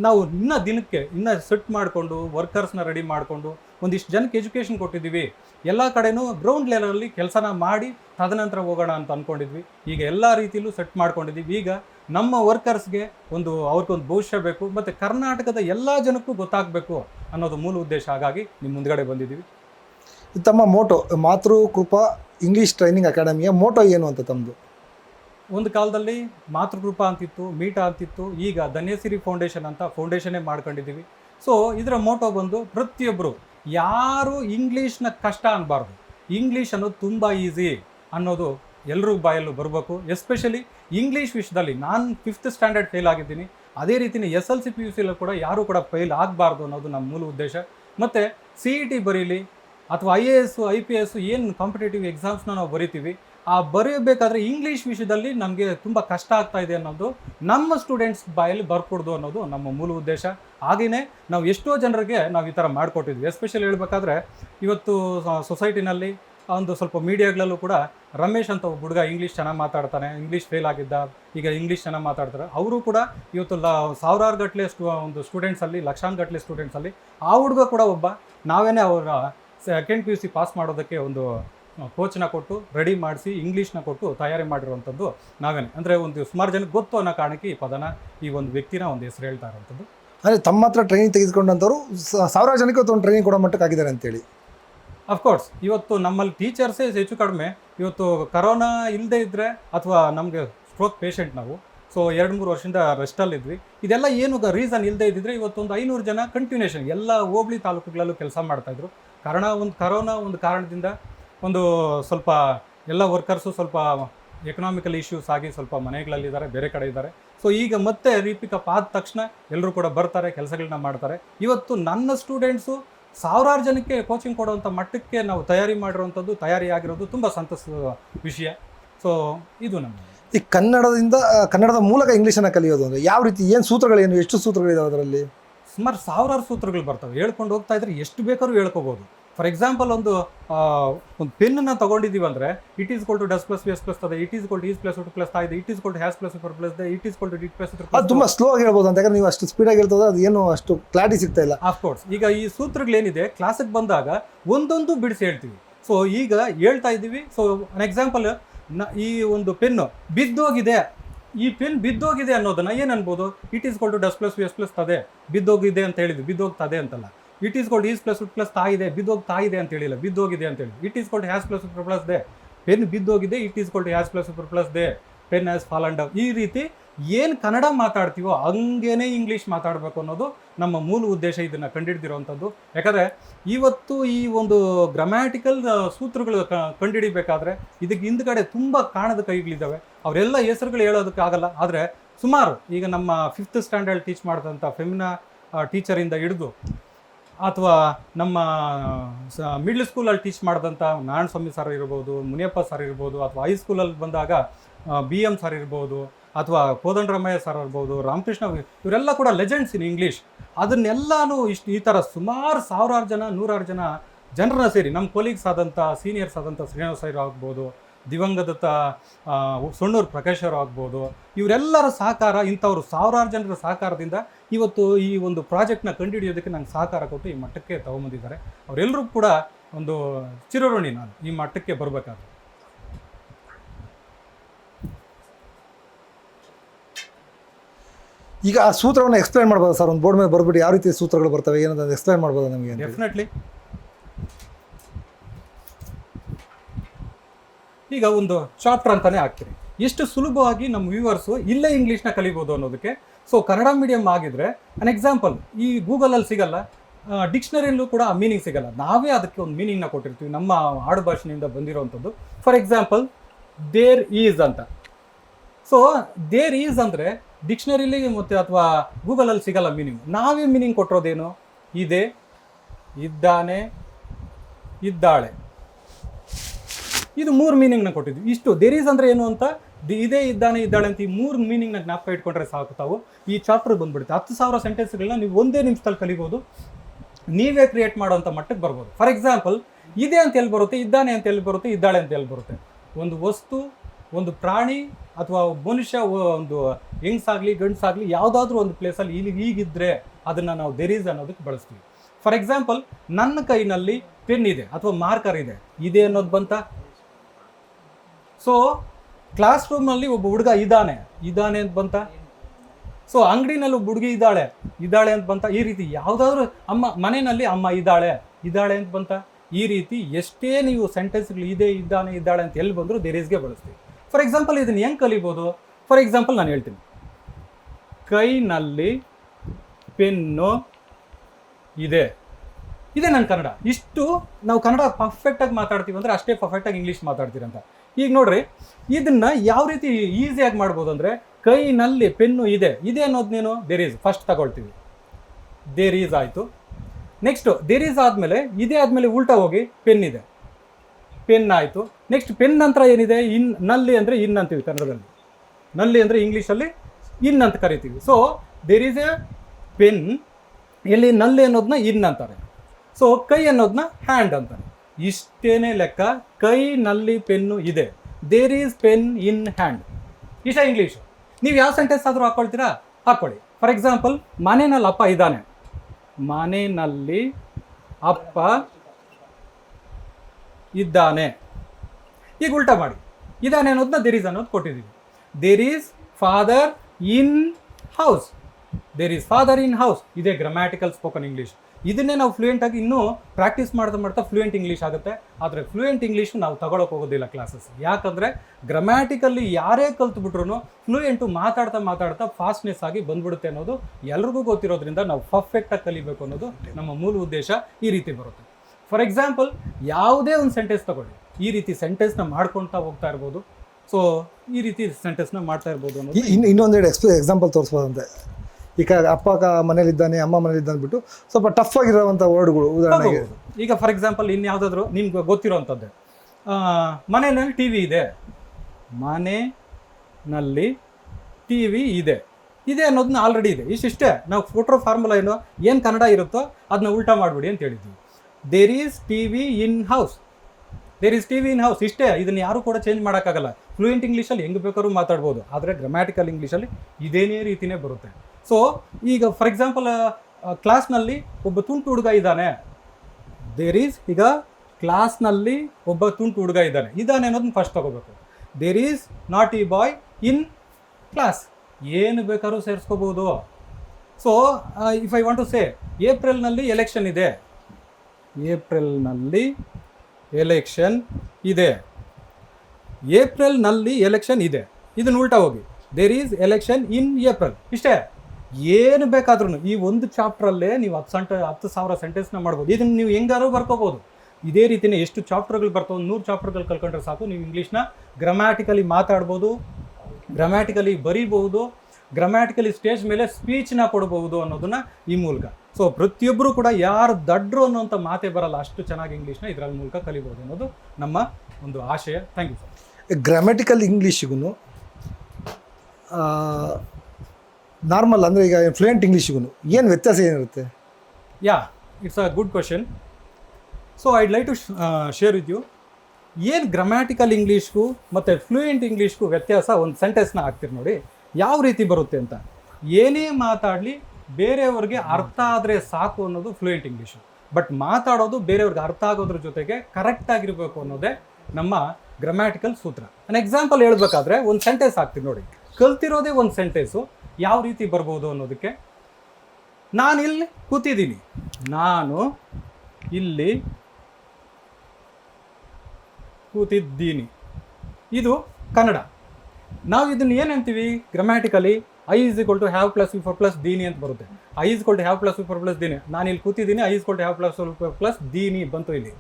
ನಾವು ಇನ್ನ ದಿನಕ್ಕೆ, ಇನ್ನ ಸೆಟ್ ಮಾಡಿಕೊಂಡು ವರ್ಕರ್ಸ್ನ ರೆಡಿ ಮಾಡಿಕೊಂಡು, ಒಂದಿಷ್ಟು ಜನಕ್ಕೆ ಎಜುಕೇಷನ್ ಕೊಟ್ಟಿದ್ದೀವಿ. ಎಲ್ಲ ಕಡೆನೂ ಗ್ರೌಂಡ್ ಲೆವೆಲಲ್ಲಿ ಕೆಲಸನ ಮಾಡಿ, ತದನಂತರ ಹೋಗೋಣ ಅಂತ ಅಂದ್ಕೊಂಡಿದ್ವಿ ಈಗ ಎಲ್ಲ ರೀತಿಯಲ್ಲೂ ಸೆಟ್ ಮಾಡ್ಕೊಂಡಿದ್ದೀವಿ. ಈಗ ನಮ್ಮ ವರ್ಕರ್ಸ್ಗೆ ಒಂದು ಅವ್ರಿಗೊಂದು ಭವಿಷ್ಯ ಬೇಕು, ಮತ್ತು ಕರ್ನಾಟಕದ ಎಲ್ಲ ಜನಕ್ಕೂ ಗೊತ್ತಾಗಬೇಕು ಅನ್ನೋದು ಮೂಲ ಉದ್ದೇಶ. ಹಾಗಾಗಿ ನಿಮ್ಮ ಮುಂದ್ಗಡೆ ಬಂದಿದ್ದೀವಿ. ತಮ್ಮ motto Matru Krupa English training ಅಕಾಡೆಮಿಯ ಮೋಟೋ ಏನು ಅಂತ ತಮ್ಮದು ಒಂದು ಕಾಲದಲ್ಲಿ ಮಾತೃಕೃಪ ಅಂತಿತ್ತು, ಮೀಟ ಅಂತಿತ್ತು, ಈಗ ಧನ್ಯಸಿರಿ ಫೌಂಡೇಶನ್ ಅಂತ ಫೌಂಡೇಶನ್ನೇ ಮಾಡ್ಕೊಂಡಿದ್ದೀವಿ. ಸೊ ಇದರ ಮೋಟೋ ಬಂದು ಪ್ರತಿಯೊಬ್ಬರು ಯಾರು ಇಂಗ್ಲೀಷ್ನ ಕಷ್ಟ ಅನ್ನಬಾರ್ದು ಇಂಗ್ಲೀಷ್ ಅನ್ನೋದು ತುಂಬ ಈಸಿ ಅನ್ನೋದು ಎಲ್ಲರೂ ಬಾಯಲ್ಲೂ ಬರಬೇಕು. ಎಸ್ಪೆಷಲಿ ಇಂಗ್ಲೀಷ್ ವಿಷಯದಲ್ಲಿ ನಾನು ಫಿಫ್ತ್ ಸ್ಟ್ಯಾಂಡರ್ಡ್ ಫೇಲ್ ಆಗಿದ್ದೀನಿ. ಅದೇ ರೀತಿನೇ S L C P U ಕೂಡ ಯಾರೂ ಕೂಡ ಫೇಲ್ ಆಗಬಾರ್ದು ಅನ್ನೋದು ನಮ್ಮ ಮೂಲ ಉದ್ದೇಶ. ಮತ್ತು ಸಿ ಇ ಟಿ ಬರೀಲಿ ಅಥವಾ I A S I P S ಏನು ಕಾಂಪಿಟೇಟಿವ್ ಎಕ್ಸಾಮ್ಸ್ನ ನಾವು ಬರಿತೀವಿ ಆ ಬರೆಯಬೇಕಾದ್ರೆ ಇಂಗ್ಲೀಷ್ ವಿಷಯದಲ್ಲಿ ನಮಗೆ ತುಂಬ ಕಷ್ಟ ಆಗ್ತಾ ಇದೆ ಅನ್ನೋದು ನಮ್ಮ ಸ್ಟೂಡೆಂಟ್ಸ್ ಬಾಯಲ್ಲಿ ಬರ್ಕೊಡ್ದು ಅನ್ನೋದು ನಮ್ಮ ಮೂಲ ಉದ್ದೇಶ. ಹಾಗೆಯೇ ನಾವು ಎಷ್ಟೋ ಜನರಿಗೆ ನಾವು ಈ ಥರ ಮಾಡಿಕೊಟ್ಟಿದ್ವಿ. ಎಸ್ಪೆಷಲಿ ಹೇಳಬೇಕಾದ್ರೆ ಇವತ್ತು ಸೊಸೈಟಿನಲ್ಲಿ ಒಂದು ಸ್ವಲ್ಪ ಮೀಡಿಯಾಗಳಲ್ಲೂ ಕೂಡ ರಮೇಶ್ ಅಂತ ಒಬ್ಬ ಹುಡುಗ ಇಂಗ್ಲೀಷ್ ಚೆನ್ನಾಗಿ ಮಾತಾಡ್ತಾನೆ. ಇಂಗ್ಲೀಷ್ ಫೇಲ್ ಆಗಿದ್ದ, ಈಗ ಇಂಗ್ಲೀಷ್ ಚೆನ್ನಾಗಿ ಮಾತಾಡ್ತಾರೆ. ಅವರು ಕೂಡ ಇವತ್ತು ಲ, ಸಾವಿರಾರು ಗಟ್ಟಲೆ ಸ್ಟು ಒಂದು ಸ್ಟೂಡೆಂಟ್ಸಲ್ಲಿ ಲಕ್ಷಾಂತರ ಗಟ್ಟಲೆ ಸ್ಟೂಡೆಂಟ್ಸಲ್ಲಿ ಆ ಹುಡುಗ ಕೂಡ ಒಬ್ಬ ನಾವೇನೇ ಅವರ second P U C pass ಮಾಡೋದಕ್ಕೆ ಒಂದು ಕೋಚ್ನ ಕೊಟ್ಟು ರೆಡಿ ಮಾಡಿಸಿ ಇಂಗ್ಲೀಷ್ನ ಕೊಟ್ಟು ತಯಾರಿ ಮಾಡಿರುವಂಥದ್ದು ನಾವೇನೆ. ಅಂದರೆ ಒಂದು ಸುಮಾರು ಜನಕ್ಕೆ ಗೊತ್ತು ಅನ್ನೋ ಕಾರಣಕ್ಕೆ ಈ ಪದನ ಈ ಒಂದು ವ್ಯಕ್ತಿನ ಒಂದು ಹೆಸರು ಹೇಳ್ತಾ ಇರೋವಂಥದ್ದು. ಅಂದರೆ ತಮ್ಮ ಹತ್ರ ಟ್ರೈನಿಂಗ್ ತೆಗೆದುಕೊಂಡಂಥವ್ರು ಸಾವಿರಾರು ಜನಕ್ಕೆ ಒಂದು ಟ್ರೈನಿಂಗ್ ಕೊಡೋ ಮಟ್ಟಕ್ಕೆ ಆಗಿದ್ದಾರೆ ಅಂತೇಳಿ. ಅಫ್ಕೋರ್ಸ್ ಇವತ್ತು ನಮ್ಮಲ್ಲಿ ಟೀಚರ್ಸೇ ಹೆಚ್ಚು ಕಡಿಮೆ. ಇವತ್ತು ಕರೋನಾ ಇಲ್ಲದೆ ಇದ್ದರೆ ಅಥವಾ ನಮಗೆ ಸ್ಟ್ರೋಕ್ ಪೇಷಂಟ್ ನಾವು. ಸೊ ಎರಡು ಮೂರು ವರ್ಷದಿಂದ ರೆಸ್ಟಲ್ಲಿದ್ವಿ ಇದೆಲ್ಲ ಏನು ರೀಸನ್ ಇಲ್ಲದೆ ಇದ್ದಿದ್ರೆ ಇವತ್ತೊಂದು ಐನೂರು ಜನ ಕಂಟಿನ್ಯೂಷನ್ ಎಲ್ಲ ಹೋಬಳಿ ತಾಲೂಕುಗಳಲ್ಲೂ ಕೆಲಸ ಮಾಡ್ತಾಯಿದ್ರು ಕಾರಣ ಒಂದು ಕರೋನಾ ಒಂದು ಕಾರಣದಿಂದ ಒಂದು ಸ್ವಲ್ಪ ಎಲ್ಲ ವರ್ಕರ್ಸು ಸ್ವಲ್ಪ ಎಕನಾಮಿಕಲ್ ಇಶ್ಯೂಸ್ ಆಗಿ ಸ್ವಲ್ಪ ಮನೆಗಳಲ್ಲಿದ್ದಾರೆ ಬೇರೆ ಕಡೆ ಇದ್ದಾರೆ. ಸೊ ಈಗ ಮತ್ತೆ ರೀಪಿಕಪ್ ಆದ ತಕ್ಷಣ ಎಲ್ಲರೂ ಕೂಡ ಬರ್ತಾರೆ ಕೆಲಸಗಳನ್ನ ಮಾಡ್ತಾರೆ. ಇವತ್ತು ನನ್ನ ಸ್ಟೂಡೆಂಟ್ಸು ಸಾವಿರಾರು ಜನಕ್ಕೆ ಕೋಚಿಂಗ್ ಕೊಡುವಂಥ ಮಟ್ಟಕ್ಕೆ ನಾವು ತಯಾರಿ ಮಾಡಿರುವಂಥದ್ದು ತಯಾರಿ ಆಗಿರೋದು ತುಂಬ ಸಂತಸದ ವಿಷಯ. ಸೊ ಇದು ನಮ್ಮ ಈ ಕನ್ನಡದಿಂದ ಕನ್ನಡದ ಮೂಲಕ ಇಂಗ್ಲೀಷನ್ನು ಕಲಿಯೋದು ಅಂದರೆ ಯಾವ ರೀತಿ ಏನು ಸೂತ್ರಗಳೇನು ಎಷ್ಟು ಸೂತ್ರಗಳಿದಾವೆ ಅದರಲ್ಲಿ? ಸುಮಾರು ಸಾವಿರಾರು ಸೂತ್ರಗಳು ಬರ್ತವೆ. ಹೇಳ್ಕೊಂಡು ಹೋಗ್ತಾ ಇದ್ರೆ ಎಷ್ಟು ಬೇಕಾದ್ರೂ ಹೇಳ್ಕೋಬೋದು. ಫಾರ್ ಎಕ್ಸಾಂಪಲ್ ಒಂದು ಒಂದು ಪೆನ್ನನ್ನು ತಗೊಂಡಿದ್ದೀವಿ ಅಂದರೆ it is equal to does plus S plus ಅದ it is equal to is plus two plus ಇದೆ it is equal to has plus four plus it is equal to did plus ಅದು ತುಂಬ slow ಆಗಿ ಹೇಳ್ಬೋದು ಅಂತ ಯಾಕಂದ್ರೆ ನೀವು ಅಷ್ಟು ಸ್ಪೀಡ್ ಆಗಿ ಇರ್ತದೆ ಅದು ಏನು ಅಷ್ಟು ಕ್ಲಾರಿಟಿ ಸಿಗ್ತಾ ಇಲ್ಲ. ಕೋರ್ಸ್ ಈಗ ಈ ಸೂತ್ರಗಳೇನಿದೆ ಕ್ಲಾಸಿಗೆ ಬಂದಾಗ ಒಂದೊಂದು ಬಿಡಿಸಿ ಹೇಳ್ತೀವಿ. ಸೊ ಈಗ ಹೇಳ್ತಾ ಇದ್ದೀವಿ. ಸೊ ಅನ್ ಎಕ್ಸಾಂಪಲ್ನ ಈ ಒಂದು ಪೆನ್ನು ಬಿದ್ದೋಗಿದೆ. ಈ ಪೆನ್ ಬಿದ್ದೋಗಿದೆ ಅನ್ನೋದನ್ನ ಏನು ಅನ್ಬೋದು? It is equal to does plus S plus ತದೆ. ಬಿದ್ದೋಗಿದೆ ಅಂತ ಹೇಳಿದ್ವಿ. ಬಿದ್ದೋಗ್ತದೆ ಅಂತಲ್ಲ. It is equal to is plus plus ತಾಯಿದೆ ಬಿದ್ದೋಗ್ತಾ ಇದೆ ಅಂತ ಹೇಳಿಲ್ಲ ಬಿದ್ದೋಗಿದೆ ಅಂತ ಹೇಳಿ. It is equal to has plus plus they pen ಬಿದ್ದೋಗಿದೆ it is equal to has plus plus they pen has fall and ಈ ರೀತಿ ಏನು ಕನ್ನಡ ಮಾತಾಡ್ತೀವೋ ಹಂಗೇನೆ ಇಂಗ್ಲೀಷ್ ಮಾತಾಡಬೇಕು ಅನ್ನೋದು ನಮ್ಮ ಮೂಲ ಉದ್ದೇಶ ಇದನ್ನು ಕಂಡುಹಿಡಿದಿರುವಂಥದ್ದು ಯಾಕಂದರೆ ಇವತ್ತು ಈ ಒಂದು ಗ್ರಾಮ್ಯಾಟಿಕಲ್ ಸೂತ್ರಗಳು ಕಂಡುಹಿಡಿಬೇಕಾದ್ರೆ ಇದಕ್ಕೆ ಹಿಂದ್ಗಡೆ ತುಂಬ ಕಾಣದ ಕೈಗಳಿದ್ದಾವೆ. ಅವರೆಲ್ಲ ಹೆಸರುಗಳು ಹೇಳೋದಕ್ಕಾಗಲ್ಲ ಆದರೆ ಸುಮಾರು ಈಗ ನಮ್ಮ ಫಿಫ್ತ್ ಸ್ಟ್ಯಾಂಡರ್ಡ್ ಟೀಚ್ ಮಾಡಿದಂಥ ಫೆಮಿನಾ ಟೀಚರಿಂದ ಹಿಡಿದು ಅಥವಾ ನಮ್ಮ ಮಿಡ್ಲ್ ಸ್ಕೂಲಲ್ಲಿ ಟೀಚ್ ಮಾಡಿದಂಥ ನಾರಾಯಣ ಸ್ವಾಮಿ ಸರ್ ಇರ್ಬೋದು, ಮುನಿಯಪ್ಪ ಸರ್ ಇರ್ಬೋದು, ಅಥವಾ ಹೈಸ್ಕೂಲಲ್ಲಿ ಬಂದಾಗ ಬಿ ಎಂ ಸರ್ ಇರ್ಬೋದು, ಅಥವಾ ಕೋದಂಡರಾಮಯ್ಯ ಸರ್ ಇರ್ಬೋದು, ರಾಮಕೃಷ್ಣ, ಇವರೆಲ್ಲ ಕೂಡ ಲೆಜೆಂಡ್ಸ್ ಇನ್ ಇಂಗ್ಲೀಷ್ ಅದನ್ನೆಲ್ಲನೂ ಇಷ್ಟು, ಈ ಥರ ಸುಮಾರು ಸಾವಿರಾರು ಜನ, ನೂರಾರು ಜನ ಜನರನ್ನ ಸೇರಿ ನಮ್ಮ ಕೊಲೀಗ್ಸ್ ಆದಂಥ ಸೀನಿಯರ್ಸ್ ಆದಂಥ ಶ್ರೀನಿವಾಸ ಆಗ್ಬೋದು ದಿವಂಗತ ಸೊಣ್ಣೂರು ಪ್ರಕಾಶ್ ಅವರು ಆಗ್ಬೋದು ಇವರೆಲ್ಲರ ಸಹಕಾರ ಇಂಥವ್ರು ಸಾವಿರಾರು ಜನರ ಸಹಕಾರದಿಂದ ಇವತ್ತು ಈ ಒಂದು ಪ್ರಾಜೆಕ್ಟ್ನ ಕಂಡುಹಿಡಿಯೋದಕ್ಕೆ ನಂಗೆ ಸಹಕಾರ ಕೊಟ್ಟು ಈ ಮಟ್ಟಕ್ಕೆ ತಗೊಂಬಂದಿದ್ದಾರೆ. ಅವರೆಲ್ಲರೂ ಕೂಡ ಒಂದು ಚಿರಋಣಿ ನಾನು ಈ ಮಟ್ಟಕ್ಕೆ ಬರಬೇಕಾದ್ರೆ. ಈಗ ಆ ಸೂತ್ರವನ್ನು ಎಕ್ಸ್ಪ್ಲೈನ್ ಮಾಡ್ಬೋದು ಸರ್? ಒಂದು ಬೋರ್ಡ್ ಮೇಲೆ ಬರ್ಬಿಟ್ಟು ಯಾವ ರೀತಿ ಸೂತ್ರಗಳು ಬರ್ತವೆ? ಏನಂತ ಎಕ್ಸ್ಪ್ಲೈನ್ ಮಾಡ್ಬೋದು ನಮಗೆ ಡೆಫಿನೆಟ್ಲಿ ಈಗ ಒಂದು ಚಾಪ್ಟರ್ ಅಂತಾನೆ ಹಾಕ್ತೀರಿ ಎಷ್ಟು ಸುಲಭವಾಗಿ ನಮ್ಮ ವ್ಯೂವರ್ಸು ಇಲ್ಲೇ ಇಂಗ್ಲೀಷ್ನ ಕಲಿಬೋದು ಅನ್ನೋದಕ್ಕೆ. ಸೊ ಕನ್ನಡ ಮೀಡಿಯಂ ಆಗಿದ್ರೆ ಅನ್ ಎಕ್ಸಾಂಪಲ್ ಈ ಗೂಗಲಲ್ಲಿ ಸಿಗಲ್ಲ ಡಿಕ್ಷನರಿಯಲ್ಲೂ ಕೂಡ ಆ ಮೀನಿಂಗ್ ಸಿಗಲ್ಲ. ನಾವೇ ಅದಕ್ಕೆ ಒಂದು ಮೀನಿಂಗ್ನ ಕೊಟ್ಟಿರ್ತೀವಿ, ನಮ್ಮ ಆಡು ಭಾಷೆಯಿಂದ ಬಂದಿರೋವಂಥದ್ದು. ಫಾರ್ ಎಕ್ಸಾಂಪಲ್ ದೇರ್ ಈಸ್ ಅಂತ. ಸೊ ದೇರ್ ಈಸ್ ಅಂದರೆ ಡಿಕ್ಷನರಿಲಿ ಮತ್ತು ಅಥವಾ ಗೂಗಲಲ್ಲಿ ಸಿಗಲ್ಲ ಮೀನಿಂಗ್ ನಾವೇ ಮೀನಿಂಗ್ ಕೊಟ್ಟಿರೋದೇನು? ಇದೆ, ಇದ್ದಾನೆ, ಇದ್ದಾಳೆ. ಇದು ಮೂರು ಮೀನಿಂಗ್ನ ಕೊಟ್ಟಿದ್ವಿ ಇಷ್ಟು ದೇರ್ ಈಸ್ ಅಂದರೆ ಏನು ಅಂತ? ಇದೇ ಇದ್ದಾನೆ, ಇದ್ದಾಳೆ ಅಂತ ಈ ಮೂರು ಮೀನಿಂಗ್ನ ಜ್ಞಾಪಕ ಇಟ್ಕೊಂಡ್ರೆ ಸಾಕು ತಾವು. ಈ ಚಾಪ್ಟರ್ ಬಂದ್ಬಿಡುತ್ತೆ. ಹತ್ತು ಸಾವಿರ ಸೆಂಟೆನ್ಸ್ಗಳನ್ನ ನೀವು ಒಂದೇ ನಿಮಿಷದಲ್ಲಿ ಕಲಿಬೋದು. ನೀವೇ ಕ್ರಿಯೇಟ್ ಮಾಡೋಂಥ ಮಟ್ಟಕ್ಕೆ ಬರ್ಬೋದು. ಫಾರ್ ಎಕ್ಸಾಂಪಲ್ ಇದೆ ಅಂತ ಎಲ್ಲಿ ಬರುತ್ತೆ? ಇದ್ದಾನೆ ಅಂತ ಎಲ್ಲಿ ಬರುತ್ತೆ? ಇದ್ದಾಳೆ ಅಂತ ಎಲ್ಲಿ ಬರುತ್ತೆ? ಒಂದು ವಸ್ತು, ಒಂದು ಪ್ರಾಣಿ, ಅಥವಾ ಮನುಷ್ಯ ಹೆಂಗ್ಸ್ ಒಂದು ಹೆಂಗ್ಸಾಗಲಿ, ಗಂಡ್ಸಾಗಲಿ, ಯಾವುದಾದ್ರೂ ಒಂದು ಪ್ಲೇಸಲ್ಲಿ ಇಲ್ಲಿ ಹೀಗಿದ್ರೆ ಅದನ್ನು ನಾವು ದೆರೀಸ್ ಅನ್ನೋದಕ್ಕೆ ಬಳಸ್ತೀವಿ. ಫಾರ್ ಎಕ್ಸಾಂಪಲ್ ನನ್ನ ಕೈನಲ್ಲಿ ಪೆನ್ ಇದೆ, ಅಥವಾ ಮಾರ್ಕರ್ ಇದೆ. ಇದೆ ಅನ್ನೋದು ಬಂತ? ಸೊ ಕ್ಲಾಸ್ ರೂಮಲ್ಲಿ ಒಬ್ಬ ಹುಡುಗ ಇದ್ದಾನೆ. ಇದ್ದಾನೆ ಅಂತ ಬಂತ? ಸೊ ಅಂಗಡಿನಲ್ಲಿ ಒಬ್ಬ ಹುಡುಗಿ ಇದ್ದಾಳೆ. ಇದ್ದಾಳೆ ಅಂತ ಬಂತ? ಈ ರೀತಿ ಯಾವುದಾದ್ರೂ ಅಮ್ಮ, ಮನೆಯಲ್ಲಿ ಅಮ್ಮ ಇದ್ದಾಳೆ ಇದ್ದಾಳೆ ಅಂತ ಬಂತ? ಈ ರೀತಿ ಎಷ್ಟೇ ನೀವು ಸೆಂಟೆನ್ಸ್ಗಳು ಇದೆ, ಇದ್ದಾನೆ, ಇದ್ದಾಳೆ ಅಂತ ಎಲ್ಲಿ ಬಂದರೂ ದೇರೀಸ್ಗೆ ಬಳಸ್ತೀವಿ. ಫಾರ್ ಎಕ್ಸಾಂಪಲ್ ಇದನ್ನು ಹೆಂಗೆ ಕಲಿಬೋದು? ಫಾರ್ ಎಕ್ಸಾಂಪಲ್ ನಾನು ಹೇಳ್ತೀನಿ. ಕೈನಲ್ಲಿ ಪೆನ್ನು ಇದೆ. ಇದೆ ನನ್ನ ಕನ್ನಡ. ಇಷ್ಟು ನಾವು ಕನ್ನಡ ಪರ್ಫೆಕ್ಟಾಗಿ ಮಾತಾಡ್ತೀವಿ ಅಂದರೆ ಅಷ್ಟೇ ಪರ್ಫೆಕ್ಟಾಗಿ ಇಂಗ್ಲೀಷ್ ಮಾತಾಡ್ತೀರಂತ. ಈಗ ನೋಡ್ರಿ, ಇದನ್ನ ಯಾವ ರೀತಿ ಈಸಿಯಾಗಿ ಮಾಡ್ಬೋದು ಅಂದರೆ ಕೈನಲ್ಲಿ ಪೆನ್ನು ಇದೆ. ಇದೆ ಅನ್ನೋದನ್ನೇನು ದೇರ್ ಈಸ್ ಫಸ್ಟ್ ತಗೊಳ್ತೀವಿ. ದೇರ್ ಈಸ್ ಆಯಿತು. ನೆಕ್ಸ್ಟು ದೇರ್ ಈಸ್ ಆದಮೇಲೆ, ಇದೇ ಆದಮೇಲೆ ಉಲ್ಟಾ ಹೋಗಿ ಪೆನ್ ಇದೆ. ಪೆನ್ ಆಯಿತು. ನೆಕ್ಸ್ಟ್ ಪೆನ್ ನಂತರ ಏನಿದೆ? ಇನ್ನಲ್ಲಿ ಅಂದರೆ ಇನ್ ಅಂತೀವಿ ಕನ್ನಡದಲ್ಲಿ. ನಲ್ಲಿ ಅಂದರೆ ಇಂಗ್ಲೀಷಲ್ಲಿ ಇನ್ ಅಂತ ಕರಿತೀವಿ. So there is a pen ಇಲ್ಲಿ ನಲ್ಲಿ ಅನ್ನೋದನ್ನ ಇನ್ ಅಂತಾರೆ. ಸೊ ಕೈ ಅನ್ನೋದನ್ನ ಹ್ಯಾಂಡ್ ಅಂತಾರೆ. ಇಷ್ಟೇನೆ ಲೆಕ್ಕ ಕೈನಲ್ಲಿ ಪೆನ್ನು ಇದೆ. There is pen in hand ಇಷ್ಟ ಇಂಗ್ಲೀಷು ನೀವು ಯಾವ ಸೆಂಟೆನ್ಸ್ ಆದರೂ ಹಾಕ್ಕೊಳ್ತೀರಾ ಹಾಕ್ಕೊಳ್ಳಿ ಫಾರ್ ಎಕ್ಸಾಂಪಲ್ ಮನೆಯಲ್ಲಿ ಅಪ್ಪ ಇದ್ದಾನೆ. ಮನೆಯಲ್ಲಿ ಅಪ್ಪ ಇದ್ದಾನೆ. ಈಗ ಉಲ್ಟಾ ಮಾಡಿ. ಇದ್ದಾನೆ ಅನ್ನೋದನ್ನ ದೇರ್ ಈಸ್ ಅನ್ನೋದು ಕೊಟ್ಟಿದ್ದೀವಿ. There is father in house there is father in house ಇದೇ ಗ್ರಾಮ್ಯಾಟಿಕಲ್ ಸ್ಪೋಕನ್ ಇಂಗ್ಲೀಷ್ ಇದನ್ನೇ ನಾವು ಫ್ಲೂಯೆಂಟ್ ಆಗಿ ಇನ್ನೂ ಪ್ರಾಕ್ಟೀಸ್ ಮಾಡ್ತಾ ಮಾಡ್ತಾ ಫ್ಲೂಯೆಂಟ್ ಇಂಗ್ಲೀಷ್ ಆಗುತ್ತೆ. ಆದರೆ ಫ್ಲೂಯೆಂಟ್ ಇಂಗ್ಲೀಷ್ ನಾವು ತಗೊಳಕ್ ಹೋಗೋದಿಲ್ಲ ಕ್ಲಾಸಸ್ ಯಾಕಂದರೆ ಗ್ರಮ್ಯಾಟಿಕಲ್ಲಿ ಯಾರೇ ಕಲ್ತ್ಬಿಟ್ರು ಫ್ಲೂಯೆಂಟು ಮಾತಾಡ್ತಾ ಮಾತಾಡ್ತಾ ಫಾಸ್ಟ್ನೆಸ್ ಆಗಿ ಬಂದ್ಬಿಡುತ್ತೆ ಅನ್ನೋದು ಎಲ್ರಿಗೂ ಗೊತ್ತಿರೋದ್ರಿಂದ ನಾವು ಪರ್ಫೆಕ್ಟಾಗಿ ಕಲಿಬೇಕು ಅನ್ನೋದು ನಮ್ಮ ಮೂಲ ಉದ್ದೇಶ ಈ ರೀತಿ ಬರುತ್ತೆ. ಫಾರ್ ಎಕ್ಸಾಂಪಲ್ ಯಾವುದೇ ಒಂದು ಸೆಂಟೆನ್ಸ್ ತಗೊಳ್ಳಿ. ಈ ರೀತಿ ಸೆಂಟೆನ್ಸ್ನ ಮಾಡ್ಕೊತಾ ಹೋಗ್ತಾ ಇರ್ಬೋದು. ಸೊ ಈ ರೀತಿ ಸೆಂಟೆನ್ಸ್ನ ಮಾಡ್ತಾ ಇರ್ಬೋದು ಅನ್ನೋದು ಇನ್ನೊಂದೆರಡು ಎಕ್ಸ್ ಎಕ್ಸಾಂಪಲ್ ತೋರಿಸ್ಬೋದಂತೆ. ಅಪ್ಪ ಕ ಮನೇಲಿದ್ದಾನೆ, ಅಮ್ಮ ಮನೇಲಿದ್ದಾನೆ ಬಿಟ್ಟು ಸ್ವಲ್ಪ ಟಫ್ ಆಗಿರುವಂಥ ವರ್ಡ್ಗಳು ಉದಾಹರಣೆಗೆ. ಈಗ ಫಾರ್ ಎಕ್ಸಾಂಪಲ್ ಇನ್ಯಾವುದಾದ್ರು ನಿಮ್ಗೆ ಗೊತ್ತಿರೋವಂಥದ್ದು ಮನೆಯಲ್ಲಿ ಟಿ ವಿ ಇದೆ. ಮನೆಯಲ್ಲಿ ಟಿ ವಿ ಇದೆ. ಇದೆ ಅನ್ನೋದನ್ನ ಆಲ್ರೆಡಿ ಇದೆ. ಇಷ್ಟಿಷ್ಟೇ ನಾವು ಫೋಟೋ ಫಾರ್ಮುಲಾ ಏನು ಏನು ಕನ್ನಡ ಇರುತ್ತೋ ಅದನ್ನ ಉಲ್ಟಾ ಮಾಡಿಬಿಡಿ ಅಂತ ಹೇಳಿದ್ವಿ. There is T V in house there is T V in house ಇಷ್ಟೇ. ಇದನ್ನ ಯಾರು ಕೂಡ ಚೇಂಜ್ ಮಾಡೋಕ್ಕಾಗಲ್ಲ. ಫ್ಲೂಯೆಂಟ್ ಇಂಗ್ಲೀಷಲ್ಲಿ ಹೆಂಗೆ ಬೇಕಾದ್ರೂ ಮಾತಾಡ್ಬೋದು. ಆದರೆ ಗ್ರಾಮ್ಯಾಟಿಕಲ್ ಇಂಗ್ಲೀಷಲ್ಲಿ ಇದೇನೇ ರೀತಿನೇ ಬರುತ್ತೆ. ಸೊ ಈಗ ಫಾರ್ ಎಕ್ಸಾಂಪಲ್ ಕ್ಲಾಸ್ನಲ್ಲಿ ಒಬ್ಬ ತುಂಟು ಹುಡುಗ ಇದ್ದಾನೆ. ದೇರ್ ಈಸ್ ಈಗ ಕ್ಲಾಸ್ನಲ್ಲಿ ಒಬ್ಬ ತುಂಟು ಹುಡುಗ ಇದ್ದಾನೆ. ಇದ್ದಾನೆ ಅನ್ನೋದನ್ನ ಫಸ್ಟ್ ತಗೋಬೇಕು. There is not a boy in class ಏನು ಬೇಕಾದ್ರೂ ಸೇರಿಸ್ಕೋಬೋದು. So if I want to say ಏಪ್ರಿಲ್ನಲ್ಲಿ ಎಲೆಕ್ಷನ್ ಇದೆ. ಏಪ್ರಿಲ್ನಲ್ಲಿ ಎಲೆಕ್ಷನ್ ಇದೆ. ಏಪ್ರಿಲ್ನಲ್ಲಿ ಎಲೆಕ್ಷನ್ ಇದೆ. ಇದನ್ನು ಉಲ್ಟಾ ಹೋಗಿ. There is election in April ಇಷ್ಟೇ? ಏನು ಬೇಕಾದ್ರೂ ಈ ಒಂದು ಚಾಪ್ಟ್ರಲ್ಲೇ ನೀವು ಹತ್ತು ಸೆಂಟ, ಹತ್ತು ಸಾವಿರ ಸೆಂಟೆನ್ಸ್ನ ಮಾಡ್ಬೋದು. ಇದನ್ನು ನೀವು ಹೆಂಗಾದ್ರೂ ಬರ್ಕೋಬೋದು. ಇದೇ ರೀತಿಯೇ ಎಷ್ಟು ಚಾಪ್ಟರ್ಗಳು ಬರ್ತವೆ ಒಂದು ನೂರು ಚಾಪ್ಟರ್ಗಳು ಕಲ್ಕೊಂಡ್ರೆ ಸಾಕು. ನೀವು ಇಂಗ್ಲೀಷ್ನ ಗ್ರಾಮ್ಯಾಟಿಕಲಿ ಮಾತಾಡ್ಬೋದು ಗ್ರಾಮ್ಯಾಟಿಕಲಿ ಬರೀಬಹುದು ಗ್ರಾಮ್ಯಾಟಿಕಲಿ ಸ್ಟೇಜ್ ಮೇಲೆ ಸ್ಪೀಚ್ನ ಕೊಡಬಹುದು ಅನ್ನೋದನ್ನ ಈ ಮೂಲಕ. ಸೊ ಪ್ರತಿಯೊಬ್ಬರು ಕೂಡ ಯಾರು ದಡ್ರು ಅನ್ನೋಂಥ ಮಾತೇ ಬರಲ್ಲ. ಅಷ್ಟು ಚೆನ್ನಾಗಿ ಇಂಗ್ಲೀಷ್ನ ಇದರ ಮೂಲಕ ಕಲಿಬೋದು ಅನ್ನೋದು ನಮ್ಮ ಒಂದು ಆಶಯ. ಥ್ಯಾಂಕ್ ಯು ಸರ್ ಗ್ರಾಮ್ಯಾಟಿಕಲ್ ಇಂಗ್ಲೀಷಿಗೂ ನಾರ್ಮಲ್ ಅಂದರೆ ಈಗ ಫ್ಲೂಯೆಂಟ್ ಇಂಗ್ಲೀಷಿಗೂ ಏನು ವ್ಯತ್ಯಾಸ ಏನಿರುತ್ತೆ? Yeah it's a good question so I'd like to share with you ಏನು ಗ್ರಾಮ್ಯಾಟಿಕಲ್ ಇಂಗ್ಲೀಷ್ಗೂ ಮತ್ತು ಫ್ಲೂಯೆಂಟ್ ಇಂಗ್ಲೀಷ್ಗೂ ವ್ಯತ್ಯಾಸ ಒಂದು ಸೆಂಟೆನ್ಸ್ನ ಹಾಕ್ತೀರಿ ನೋಡಿ. ಯಾವ ರೀತಿ ಬರುತ್ತೆ ಅಂತ. ಏನೇ ಮಾತಾಡಲಿ ಬೇರೆಯವ್ರಿಗೆ ಅರ್ಥ ಆದರೆ ಸಾಕು ಅನ್ನೋದು ಫ್ಲೂಯೆಂಟ್ ಇಂಗ್ಲೀಷು ಬಟ್ ಮಾತಾಡೋದು ಬೇರೆಯವ್ರಿಗೆ ಅರ್ಥ ಆಗೋದ್ರ ಜೊತೆಗೆ ಕರೆಕ್ಟ್ ಆಗಿರಬೇಕು ಅನ್ನೋದೇ ನಮ್ಮ ಗ್ರಾಮ್ಯಾಟಿಕಲ್ ಸೂತ್ರ. ಅನ್ ಎಕ್ಸಾಂಪಲ್ ಹೇಳ್ಬೇಕಾದ್ರೆ ಒಂದು ಸೆಂಟೆನ್ಸ್ ಹಾಕ್ತೀನಿ ನೋಡಿ. ಕಲ್ತಿರೋದೇ ಒಂದು ಸೆಂಟೆನ್ಸು ಯಾವ ರೀತಿ ಬರ್ಬೋದು ಅನ್ನೋದಕ್ಕೆ ನಾನು ಇಲ್ಲಿ ಕೂತಿದ್ದೀನಿ. ನಾನು ಇಲ್ಲಿ ಕೂತಿದ್ದೀನಿ. ಇದು ಕನ್ನಡ. ನಾವು ಇದನ್ನು ಏನು ಅಂತೀವಿ? Grammatically I is equal to have plus four plus ದೀನಿ ಅಂತ ಬರುತ್ತೆ. I is to have plus four plus ದೀನಿ. ನಾನು ಇಲ್ಲಿ ಕೂತಿದ್ದೀನಿ I is to have plus plus ದೀನಿ ಬಂತು ಇಲ್ಲಿ.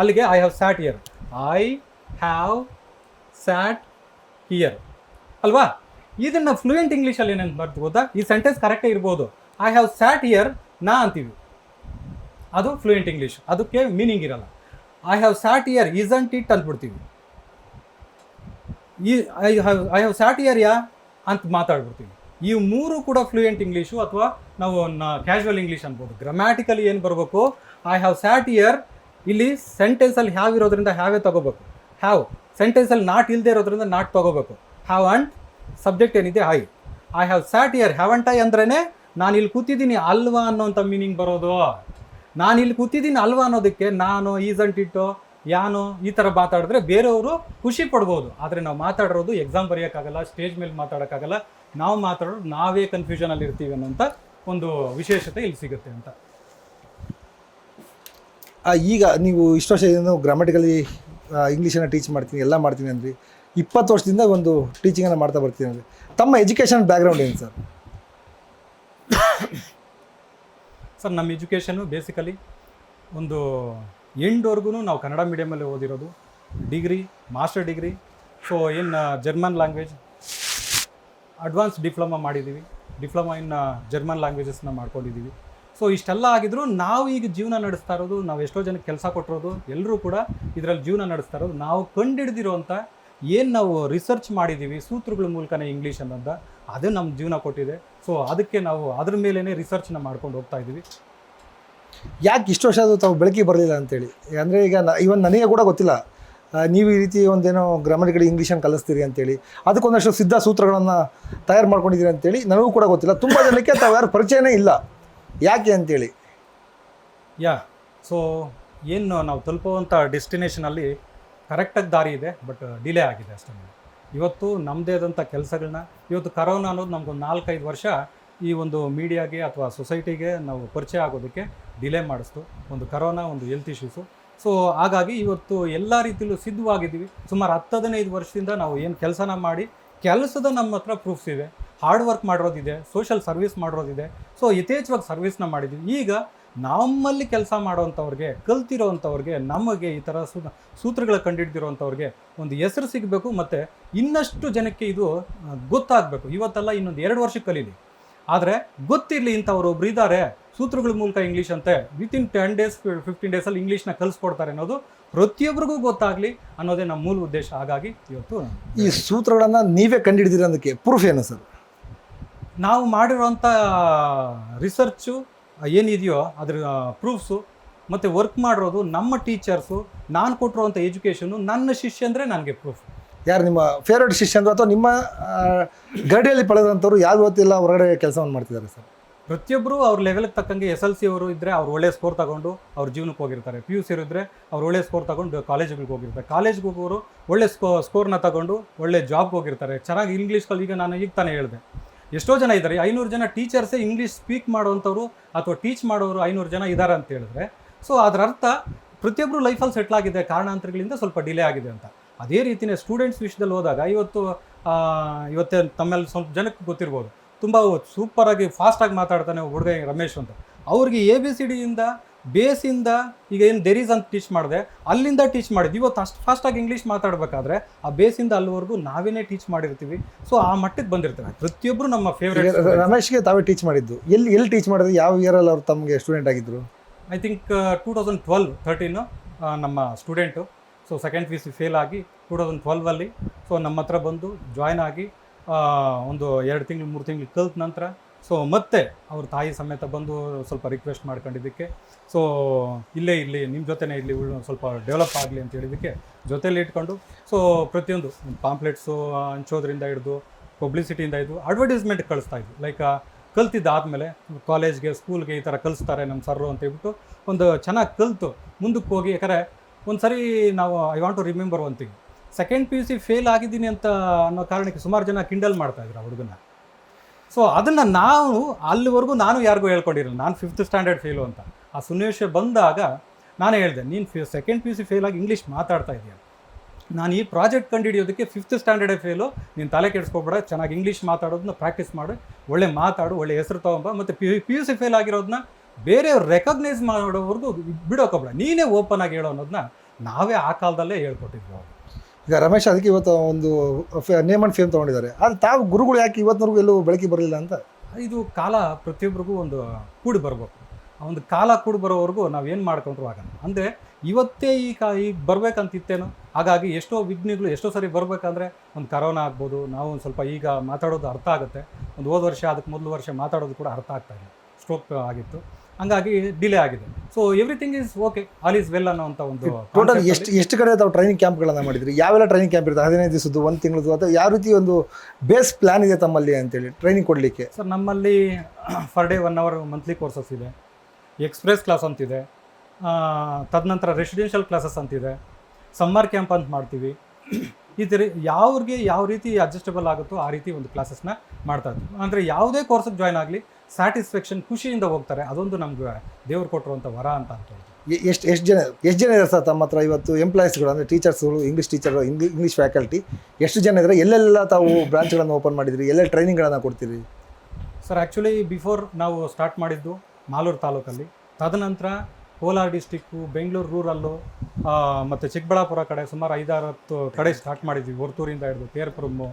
ಅಲ್ಲಿಗೆ I have sat here I have sat here ಅಲ್ವಾ? ಇದನ್ನ ಫ್ಲೂಯೆಂಟ್ ಇಂಗ್ಲೀಷಲ್ಲಿ ಏನೇನು ಬರ್ತು ಗೊತ್ತಾ? ಈ ಸೆಂಟೆನ್ಸ್ ಕರೆಕ್ಟೇ ಇರ್ಬೋದು. ಐ ಹ್ಯಾವ್ ಸ್ಯಾಟ್ ಇಯರ್ ನಾ ಅಂತೀವಿ. ಅದು ಫ್ಲೂಯೆಂಟ್ ಇಂಗ್ಲೀಷ್ ಅದಕ್ಕೆ ಮೀನಿಂಗ್ ಇರಲ್ಲ. I have sat here isn't it ಅಂದ್ಬಿಡ್ತೀವಿ. ಈ I have I have sat here yeah? ಅಂತ ಮಾತಾಡ್ಬಿಡ್ತೀವಿ. ಈ ಮೂರು ಕೂಡ ಫ್ಲೂಯೆಂಟ್ ಇಂಗ್ಲೀಷು ಅಥವಾ ನಾವು ಕ್ಯಾಶುವಲ್ ಇಂಗ್ಲೀಷ್ ಅನ್ಬೋದು. ಗ್ರಾಮ್ಯಾಟಿಕಲಿ ಏನು ಬರಬೇಕು? ಐ ಹ್ಯಾವ್ ಸ್ಯಾಟ್ ಇಯರ್ ಇಲ್ಲಿ ಸೆಂಟೆನ್ಸಲ್ಲಿ ಹ್ಯಾವ್ ಇರೋದ್ರಿಂದ ಹ್ಯಾವೇ ತಗೋಬೇಕು. ಹ್ಯಾವ್ ಸೆಂಟೆನ್ಸಲ್ಲಿ ನಾಟ್ ಇಲ್ಲದೆ ಇರೋದ್ರಿಂದ ನಾಟ್ ತಗೋಬೇಕು. ಹ್ಯಾವ್ ಅಂಡ್ ಸಬ್ಜೆಕ್ಟ್ ಏನಿದೆ? I I have sat here have and I ಅಂದ್ರೇ ನಾನು ಇಲ್ಲಿ ಕೂತಿದ್ದೀನಿ ಅಲ್ವಾ ಅನ್ನೋಂಥ ಮೀನಿಂಗ್ ಬರೋದು. ನಾನು ಇಲ್ಲಿ ಕೂತಿದ್ದೀನಿ ಅಲ್ವಾ ಅನ್ನೋದಕ್ಕೆ ನಾನು ಈಸಂಟ್ ಇಟ್ಟು ಯಾನು, ಈ ಥರ ಮಾತಾಡಿದ್ರೆ ಬೇರೆಯವರು ಖುಷಿ ಪಡ್ಬೋದು. ಆದರೆ ನಾವು ಮಾತಾಡಿರೋದು ಎಕ್ಸಾಮ್ ಬರೆಯೋಕ್ಕಾಗಲ್ಲ ಸ್ಟೇಜ್ ಮೇಲೆ ಮಾತಾಡೋಕ್ಕಾಗಲ್ಲ. ನಾವು ಮಾತಾಡೋದು ನಾವೇ ಕನ್ಫ್ಯೂಷನಲ್ಲಿ ಇರ್ತೀವಿ ಅನ್ನೋಂಥ ಒಂದು ವಿಶೇಷತೆ ಇಲ್ಲಿ ಸಿಗುತ್ತೆ ಅಂತ. ಈಗ ನೀವು ಇಷ್ಟು ವರ್ಷ ಏನು ಗ್ರಾಮೆಟಿಕಲಿ ಇಂಗ್ಲೀಷನ್ನು ಟೀಚ್ ಮಾಡ್ತೀನಿ, ಎಲ್ಲ ಮಾಡ್ತೀನಿ ಅಂದ್ರಿ. ಇಪ್ಪತ್ತು ವರ್ಷದಿಂದ ಒಂದು ಟೀಚಿಂಗನ್ನು ಮಾಡ್ತಾ ಬರ್ತೀನಿ ಅಂದರೆ ತಮ್ಮ ಎಜುಕೇಷನ್ ಬ್ಯಾಕ್ಗ್ರೌಂಡ್ ಏನು ಸರ್? ಸರ್, ನಮ್ಮ ಎಜುಕೇಷನು ಬೇಸಿಕಲಿ ಒಂದು ಎಂಡ್ವರೆಗೂ ನಾವು ಕನ್ನಡ ಮೀಡಿಯಮಲ್ಲಿ ಓದಿರೋದು. ಡಿಗ್ರಿ ಮಾಸ್ಟರ್ ಡಿಗ್ರಿ ಸೊ ಏನು ಜರ್ಮನ್ ಲ್ಯಾಂಗ್ವೇಜ್ ಅಡ್ವಾನ್ಸ್ ಡಿಪ್ಲೊಮಾ ಮಾಡಿದ್ದೀವಿ ಡಿಪ್ಲೊಮಾ ಇನ್ ಜರ್ಮನ್ ಲ್ಯಾಂಗ್ವೇಜಸ್ನ ಮಾಡ್ಕೊಂಡಿದ್ದೀವಿ ಸೊ ಇಷ್ಟೆಲ್ಲ ಆಗಿದ್ರು ನಾವು ಈಗ ಜೀವನ ನಡೆಸ್ತಾ ಇರೋದು, ನಾವು ಎಷ್ಟೋ ಜನಕ್ಕೆ ಕೆಲಸ ಕೊಟ್ಟಿರೋದು ಎಲ್ಲರೂ ಕೂಡ ಇದರಲ್ಲಿ ಜೀವನ ನಡೆಸ್ತಾ ಇರೋದು, ನಾವು ಕಂಡಿಡ್ದಿರೋಂಥ ಏನು ನಾವು ರಿಸರ್ಚ್ ಮಾಡಿದ್ದೀವಿ ಸೂತ್ರಗಳ ಮೂಲಕನೇ ಇಂಗ್ಲೀಷ್ ಅನ್ನೋದ ಅದು ನಮ್ಮ ಜೀವನ ಕೊಟ್ಟಿದೆ. ಸೊ ಅದಕ್ಕೆ ನಾವು ಅದ್ರ ಮೇಲೇ ರಿಸರ್ಚ್ನ ಮಾಡ್ಕೊಂಡು ಹೋಗ್ತಾ ಇದ್ದೀವಿ ಯಾಕೆ ಇಷ್ಟು ವರ್ಷ ಅದು ತಾವು ಬೆಳಕಿಗೆ ಬರಲಿಲ್ಲ ಅಂತೇಳಿ? ಅಂದರೆ ಈಗ ನ ಇವನ್ ನನಗೆ ಕೂಡ ಗೊತ್ತಿಲ್ಲ. ನೀವು ಈ ರೀತಿ ಒಂದೇನೋ ಗ್ರಾಮರ್ಗಳು ಇಂಗ್ಲೀಷನ್ನು ಕಲಿಸ್ತೀರಿ ಅಂತೇಳಿ. ಅದಕ್ಕೊಂದಷ್ಟು ಸಿದ್ಧ ಸೂತ್ರಗಳನ್ನು ತಯಾರು ಮಾಡ್ಕೊಂಡಿದ್ದೀರಿ ಅಂತೇಳಿ ನನಗೂ ಕೂಡ ಗೊತ್ತಿಲ್ಲ. ತುಂಬ ಜನಕ್ಕೆ ತಾವು ಯಾರು ಪರಿಚಯನೇ ಇಲ್ಲ. ಯಾಕೆ ಅಂತೇಳಿ? ಯಾ ಸೊ ಏನು ನಾವು ತಲುಪುವಂಥ ಡೆಸ್ಟಿನೇಷನಲ್ಲಿ ಕರೆಕ್ಟಾಗಿ ದಾರಿ ಇದೆ, ಬಟ್ ಡಿಲೇ ಆಗಿದೆ ಅಷ್ಟೇ ಇವತ್ತು ನಮ್ಮದೇ ಆದಂಥ ಕೆಲಸಗಳನ್ನ ಇವತ್ತು ಕರೋನಾ ಅನ್ನೋದು ನಮಗೊಂದು ನಾಲ್ಕೈದು ವರ್ಷ ಈ ಒಂದು ಮೀಡಿಯಾಗೆ ಅಥವಾ ಸೊಸೈಟಿಗೆ ನಾವು ಪರಿಚಯ ಆಗೋದಕ್ಕೆ ಡಿಲೇ ಮಾಡಿಸ್ತು. ಒಂದು ಕರೋನಾ, ಒಂದು ಹೆಲ್ತ್ ಇಶ್ಯೂಸು ಸೊ ಹಾಗಾಗಿ ಇವತ್ತು ಎಲ್ಲ ರೀತಿಯಲ್ಲೂ ಸಿದ್ಧವಾಗಿದ್ದೀವಿ. ಸುಮಾರು ಹತ್ತು ಹದಿನೈದು ವರ್ಷದಿಂದ ನಾವು ಏನು ಕೆಲಸನ ಮಾಡಿ, ಕೆಲಸದ ನಮ್ಮ ಹತ್ರ ಪ್ರೂಫ್ಸ್ ಇದೆ ಹಾರ್ಡ್ ವರ್ಕ್ ಮಾಡಿರೋದಿದೆ ಸೋಷಿಯಲ್ ಸರ್ವಿಸ್ ಮಾಡಿರೋದಿದೆ. ಸೊ ಯಥೇಚ್ಛವಾಗಿ ಸರ್ವಿಸ್ನ ಮಾಡಿದ್ದೀವಿ ಈಗ ನಮ್ಮಲ್ಲಿ ಕೆಲಸ ಮಾಡೋವಂಥವ್ರಿಗೆ ಕಲ್ತಿರೋವಂಥವ್ರಿಗೆ ನಮಗೆ ಈ ಥರ ಸೂ ಸೂತ್ರಗಳ ಕಂಡುಹಿಡ್ದಿರೋವಂಥವ್ರಿಗೆ ಒಂದು ಹೆಸರು ಸಿಗಬೇಕು ಮತ್ತು ಇನ್ನಷ್ಟು ಜನಕ್ಕೆ ಇದು ಗೊತ್ತಾಗಬೇಕು. ಇವತ್ತೆಲ್ಲ ಇನ್ನೊಂದು ಎರಡು ವರ್ಷಕ್ಕೆ ಕಲೀಲಿ. ಆದರೆ ಗೊತ್ತಿರಲಿ ಇಂಥವ್ರು ಒಬ್ರು ಇದ್ದಾರೆ ಸೂತ್ರಗಳ ಮೂಲಕ ಇಂಗ್ಲೀಷ್ ಅಂತೆ ವಿತಿನ್ ಟೆನ್ ಡೇಸ್ ಫಿಫ್ಟೀನ್ ಡೇಸಲ್ಲಿ ಇಂಗ್ಲೀಷ್ನ ಕಲಿಸ್ಕೊಡ್ತಾರೆ ಅನ್ನೋದು ಪ್ರತಿಯೊಬ್ಬರಿಗೂ ಗೊತ್ತಾಗಲಿ ಅನ್ನೋದೇ ನಮ್ಮ ಮೂಲ ಉದ್ದೇಶ. ಹಾಗಾಗಿ ಇವತ್ತು ಈ ಸೂತ್ರಗಳನ್ನು ನೀವೇ ಕಂಡುಹಿಡಿದಿರೋದಕ್ಕೆ ಪ್ರೂಫ್ ಏನು ಸರ್? ನಾವು ಮಾಡಿರೋಂಥ ರಿಸರ್ಚು ಏನಿದೆಯೋ ಅದ್ರ ಪ್ರೂಫ್ಸು ಮತ್ತು ವರ್ಕ್ ಮಾಡಿರೋದು ನಮ್ಮ ಟೀಚರ್ಸು ನಾನು ಕೊಟ್ಟಿರೋಂಥ ಎಜುಕೇಷನು ನನ್ನ ಶಿಷ್ಯ ಅಂದರೆ ನನಗೆ ಪ್ರೂಫ್ ಯಾರು ನಿಮ್ಮ ಫೇವ್ರೇಟ್ ಶಿಷ್ಯಂದ್ರು ಅಥವಾ ನಿಮ್ಮ ಗಡಿಯಲ್ಲಿ ಪಡೆದಂಥವ್ರು ಯಾವ ಇವತ್ತಿಲ್ಲ ಹೊರಗಡೆ ಕೆಲಸವನ್ನು ಮಾಡ್ತಿದ್ದಾರೆ ಸರ್? ಪ್ರತಿಯೊಬ್ಬರು ಅವ್ರ ಲೆವೆಲ್ಗೆ ತಕ್ಕಂಗೆ ಎಸ್ ಎಲ್ ಸಿ ಅವರು ಇದ್ದರೆ ಅವ್ರು ಒಳ್ಳೆ ಸ್ಕೋರ್ ತಗೊಂಡು ಅವ್ರ ಜೀವನಕ್ಕೆ ಹೋಗಿರ್ತಾರೆ. ಪಿ ಯು ಸಿ ಇದ್ದರೆ ಅವ್ರು ಒಳ್ಳೆ ಸ್ಕೋರ್ ತಗೊಂಡು ಕಾಲೇಜ್ಗಳಿಗೆ ಹೋಗಿರ್ತಾರೆ. ಕಾಲೇಜ್ಗೆ ಹೋಗೋರು ಒಳ್ಳೆ ಸ್ಕೋ ಸ್ಕೋರ್ನ ತಗೊಂಡು ಒಳ್ಳೆ ಜಾಬ್ಗೆ ಹೋಗಿರ್ತಾರೆ. ಚೆನ್ನಾಗಿ ಇಂಗ್ಲೀಷ್ ಕಲ್ ಈಗ ನಾನು ಈಗ ತಾನೇ ಹೇಳಿದೆ. ಎಷ್ಟೋ ಜನ ಇದ್ದಾರೆ. ಐನೂರು ಜನ ಟೀಚರ್ಸೇ ಇಂಗ್ಲೀಷ್ ಸ್ಪೀಕ್ ಮಾಡುವಂಥವ್ರು ಅಥವಾ ಟೀಚ್ ಮಾಡೋರು ಐನೂರು ಜನ ಇದ್ದಾರೆ ಅಂತ ಹೇಳಿದ್ರೆ ಸೊ ಅದರ ಅರ್ಥ ಪ್ರತಿಯೊಬ್ಬರು ಲೈಫಲ್ಲಿ ಸೆಟ್ಲ್ ಆಗಿದೆ, ಕಾರಣಾಂತರಗಳಿಂದ ಸ್ವಲ್ಪ ಡಿಲೇ ಆಗಿದೆ ಅಂತ. ಅದೇ ರೀತಿಯೇ ಸ್ಟೂಡೆಂಟ್ಸ್ ವಿಷಯದಲ್ಲಿ ಹೋದಾಗ ಇವತ್ತು ಇವತ್ತೇ ತಮ್ಮಲ್ಲಿ ಸ್ವಲ್ಪ ಜನಕ್ಕೆ ಗೊತ್ತಿರ್ಬೋದು. ತುಂಬ ಸೂಪರಾಗಿ ಫಾಸ್ಟಾಗಿ ಮಾತಾಡ್ತಾನೆ ಹುಡುಗ ರಮೇಶ್ ಅಂತ. ಅವ್ರಿಗೆ ಎ ಬಿ ಸಿ ಡಿಯಿಂದ ಬೇಸಿಂದ ಈಗ ಏನು ದೆರೀಸ್ ಅಂತ ಟೀಚ್ ಮಾಡಿದೆ ಅಲ್ಲಿಂದ ಟೀಚ್ ಮಾಡಿದ್ವಿ ಇವತ್ತು ಅಷ್ಟು ಫಾಸ್ಟಾಗಿ ಇಂಗ್ಲೀಷ್ ಮಾತಾಡಬೇಕಾದ್ರೆ ಆ ಬೇಸಿಂದ ಅಲ್ಲಿವರೆಗೂ ನಾವೇನೇ ಟೀಚ್ ಮಾಡಿರ್ತೀವಿ. ಸೊ ಆ ಮಟ್ಟಕ್ಕೆ ಬಂದಿರ್ತೇವೆ. ಪ್ರತಿಯೊಬ್ಬರು ನಮ್ಮ ಫೇವ್ರೇಟ್ ರಮೇಶ್ಗೆ ತಾವೇ ಟೀಚ್ ಮಾಡಿದ್ದು. ಎಲ್ಲಿ ಎಲ್ಲಿ ಟೀಚ್ ಮಾಡಿದ್ರು ಯಾವ ಇಯರಲ್ಲಿ ಅವ್ರು ತಮಗೆ ಸ್ಟೂಡೆಂಟ್ ಆಗಿದ್ರು? I think two thousand twelve thirteen ನಮ್ಮ student so second P C fail ಆಗಿ ಟೂ ತೌಸಂಡ್ ಟ್ವೆಲ್ವಲ್ಲಿ ಸೊ ನಮ್ಮ ಹತ್ರ ಬಂದು ಜಾಯ್ನ್ ಆಗಿ ಒಂದು ಎರಡು ತಿಂಗಳು ಮೂರು ತಿಂಗಳು ಕಲ್ತ ನಂತರ ಸೊ ಮತ್ತೆ ಅವ್ರ ತಾಯಿ ಸಮೇತ ಬಂದು ಸ್ವಲ್ಪ ರಿಕ್ವೆಸ್ಟ್ ಮಾಡ್ಕೊಂಡಿದ್ದಕ್ಕೆ. ಸೊ ಇಲ್ಲೇ ಇಲ್ಲಿ ನಿಮ್ಮ ಜೊತೆನೇ ಇರಲಿ ಸ್ವಲ್ಪ ಡೆವಲಪ್ ಆಗಲಿ ಅಂತ ಹೇಳಿದ್ದಕ್ಕೆ ಜೊತೆಲಿ ಇಟ್ಕೊಂಡು. ಸೊ ಪ್ರತಿಯೊಂದು ಪಾಂಪ್ಲೆಟ್ಸು ಹಂಚೋದ್ರಿಂದ ಹಿಡಿದು ಪಬ್ಲಿಸಿಟಿಯಿಂದ ಹಿಡಿದು ಅಡ್ವರ್ಟೈಸ್ಮೆಂಟ್ ಕಳಿಸ್ತಾ ಇದ್ವಿ. ಲೈಕ್ ಕಲ್ತಿದ್ದಾದಮೇಲೆ ಕಾಲೇಜ್ಗೆ ಸ್ಕೂಲ್ಗೆ ಈ ಥರ ಕಲಿಸ್ತಾರೆ ನಮ್ಮ ಸರ್ರು ಅಂತ ಹೇಳ್ಬಿಟ್ಟು ಒಂದು ಚೆನ್ನಾಗಿ ಕಲಿತು. ಮುಂದಕ್ಕೆ ಹೋಗಿ, ಯಾಕಂದರೆ ಒಂದು ಸರಿ ನಾವು I want to remember one thing second P U C fail ಆಗಿದ್ದೀನಿ ಅಂತ ಅನ್ನೋ ಕಾರಣಕ್ಕೆ ಸುಮಾರು ಜನ ಕಿಂಡಲ್ ಮಾಡ್ತಾಯಿದ್ರು ಹುಡುಗನ. ಸೊ ಅದನ್ನು ನಾವು ಅಲ್ಲಿವರೆಗೂ ನಾನು ಯಾರಿಗೂ ಹೇಳ್ಕೊಂಡಿರಲಿಲ್ಲ. ನಾನು ಫಿಫ್ತ್ ಸ್ಟ್ಯಾಂಡರ್ಡ್ ಫೇಲು ಅಂತ. ಆ ಸನ್ನಿವೇಶ ಬಂದಾಗ ನಾನು ಹೇಳಿದೆ, ನೀನು ಫಿ ಸೆಕೆಂಡ್ ಪಿ ಯು ಸಿ ಫೇಲಾಗಿ ಇಂಗ್ಲೀಷ್ ಮಾತಾಡ್ತಾ ಇದೆಯಾ. ನಾನು ಈ ಪ್ರಾಜೆಕ್ಟ್ ಕಂಡುಹಿಡಿಯೋದಕ್ಕೆ ಫಿಫ್ತ್ ಸ್ಟ್ಯಾಂಡರ್ಡೇ ಫೇಲು ನೀನು ತಲೆ ಕೆಡಿಸ್ಕೊಬೇಡ, ಚೆನ್ನಾಗಿ ಇಂಗ್ಲೀಷ್ ಮಾತಾಡೋದನ್ನ ಪ್ರಾಕ್ಟೀಸ್ ಮಾಡು, ಒಳ್ಳೆ ಮಾತಾಡು, ಒಳ್ಳೆ ಹೆಸರು ತೊಗೊಂಬ, ಮತ್ತು P P U C fail ಆಗಿರೋದನ್ನ ಬೇರೆಯವ್ರು ರೆಕಗ್ನೈಸ್ ಮಾಡೋವರೆಗೂ ಬಿಡೋಕೋಬೇಡ. ನೀನೇ ಓಪನ್ ಆಗಿ ಹೇಳೋ ಅನ್ನೋದನ್ನ ನಾವೇ ಆ ಕಾಲದಲ್ಲೇ ಹೇಳ್ಕೊಟ್ಟಿದ್ವಿ ಅವ್ರು. ಈಗ ರಮೇಶ್ ಅದಕ್ಕೆ ಇವತ್ತು ಒಂದು ನೇಮ್ ಅಂಡ್ ಫೇಮ್ ತೊಗೊಂಡಿದ್ದಾರೆ. ಆದರೆ ತಾವು ಗುರುಗಳು ಯಾಕೆ ಇವತ್ತಿನವರೆಗೂ ಎಲ್ಲೂ ಬೆಳಕಿಗೆ ಬರಲಿಲ್ಲ ಅಂತ? ಇದು ಕಾಲ ಪ್ರತಿಯೊಬ್ಬರಿಗೂ ಒಂದು ಕೂಡಿ ಬರಬೇಕು. ಒಂದು ಕಾಲ ಕೂಡಿ ಬರೋವರೆಗೂ ನಾವು ಏನು ಮಾಡ್ಕೊಂಡ್ರು ಆಗಲ್ಲ ಅಂದರೆ ಇವತ್ತೇ ಈ ಕಾ ಈಗ ಬರಬೇಕಂತಿತ್ತೇನೋ ಹಾಗಾಗಿ ಎಷ್ಟೋ ವಿಘ್ನಗಳು ಎಷ್ಟೋ ಸರಿ ಬರಬೇಕಂದ್ರೆ ಒಂದು ಕರೋನಾ ಆಗ್ಬೋದು, ನಾವು ಒಂದು ಸ್ವಲ್ಪ ಈಗ ಮಾತಾಡೋದು ಅರ್ಥ ಆಗುತ್ತೆ. ಒಂದು ಹೋದ ವರ್ಷ ಅದಕ್ಕೆ ಮೊದಲು ವರ್ಷ ಮಾತಾಡೋದು ಕೂಡ ಅರ್ಥ ಆಗ್ತಾಯಿಲ್ಲ ಸ್ಟ್ರೋಕ್ ಆಗಿತ್ತು. ಹಂಗಾಗಿ ಡಿಲೇ ಆಗಿದೆ. So everything is okay all is well ಅನ್ನೋಂಥ ಒಂದು ಟೋಟಲ್ ಎಷ್ಟು ಎಷ್ಟು ಕಡೆ ತಾವು ಟ್ರೈನಿಂಗ್ ಕ್ಯಾಂಪ್ಗಳನ್ನು ಮಾಡಿದ್ರಿ? ಯಾವೆಲ್ಲ ಟ್ರೈನಿಂಗ್ ಕ್ಯಾಂಪ್ ಇರುತ್ತೆ? ಹದಿನೈದು ದಿವಸದ್ದು ಒಂದು ತಿಂಗಳದ್ದು ಅಥವಾ ಯಾವ ರೀತಿ ಒಂದು ಬೇಸ್ ಪ್ಲಾನ್ ಇದೆ ತಮ್ಮಲ್ಲಿ ಅಂತೇಳಿ ಟ್ರೈನಿಂಗ್ ಕೊಡಲಿಕ್ಕೆ? ಸರ್ ನಮ್ಮಲ್ಲಿ per day one hour monthly courses ಇದೆ. ಎಕ್ಸ್ಪ್ರೆಸ್ ಕ್ಲಾಸ್ ಅಂತಿದೆ ತದನಂತರ ರೆಸಿಡೆನ್ಷಿಯಲ್ ಕ್ಲಾಸಸ್ ಅಂತಿದೆ ಸಮ್ಮರ್ ಕ್ಯಾಂಪ್ ಅಂತ ಮಾಡ್ತೀವಿ. ಈ ಥರ ಯಾವ್ರಿಗೆ ಯಾವ ರೀತಿ ಅಡ್ಜಸ್ಟಬಲ್ ಆಗುತ್ತೋ ಆ ರೀತಿ ಒಂದು ಕ್ಲಾಸಸ್ನ ಮಾಡ್ತಾ ಇದ್ದೀವಿ ಅಂದರೆ ಯಾವುದೇ ಕೋರ್ಸಿಗೆ ಜಾಯ್ನ್ ಆಗಲಿ ಸ್ಯಾಟಿಸ್ಫ್ಯಾಕ್ಷನ್ ಖುಷಿಯಿಂದ ಹೋಗ್ತಾರೆ. ಅದೊಂದು ನಮ್ಗೆ ದೇವ್ರು ಕೊಟ್ಟಿರುವಂಥ ವರ ಅಂತ ಅಂತ ಹೇಳ್ತೀವಿ. ಎಷ್ಟು ಎಷ್ಟು ಜನ ಎಷ್ಟು ಜನ ಇದ್ದಾರೆ ಸರ್ ತಮ್ಮ ಹತ್ರ? ಇವತ್ತು ಎಂಪ್ಲಾಯೀಸ್ಗಳು ಅಂದರೆ ಟೀಚರ್ಸ್ಗಳು ಇಂಗ್ಲೀಷ್ ಟೀಚರ್ ಇಂಗ್ಲೀಷ್ ಫ್ಯಾಕಲ್ಟಿ ಎಷ್ಟು ಜನ ಇದ್ದಾರೆ ಎಲ್ಲೆಲ್ಲ ತಾವು ಬ್ರಾಂಚ್ಗಳನ್ನು ಓಪನ್ ಮಾಡಿದ್ರಿ? ಎಲ್ಲೆಲ್ಲಿ ಟ್ರೈನಿಂಗ್ಗಳನ್ನು ಕೊಡ್ತೀರಿ? ಸರ್ ಆ್ಯಕ್ಚುಲಿ ಬಿಫೋರ್ ನಾವು ಸ್ಟಾರ್ಟ್ ಮಾಡಿದ್ದು ಮಾಲೂರು ತಾಲೂಕಲ್ಲಿ ತದನಂತರ ಕೋಲಾರ ಡಿಸ್ಟಿಕ್ಕು ಬೆಂಗಳೂರು ರೂರಲ್ಲು ಮತ್ತು ಚಿಕ್ಕಬಳ್ಳಾಪುರ ಕಡೆ ಸುಮಾರು ಐದಾರು ಹತ್ತು ಕಡೆ ಸ್ಟಾರ್ಟ್ ಮಾಡಿದ್ವಿ. ಹೊರತೂರಿಂದ ಹಿಡಿದು ವೇಮ್ಗಲ್ಲು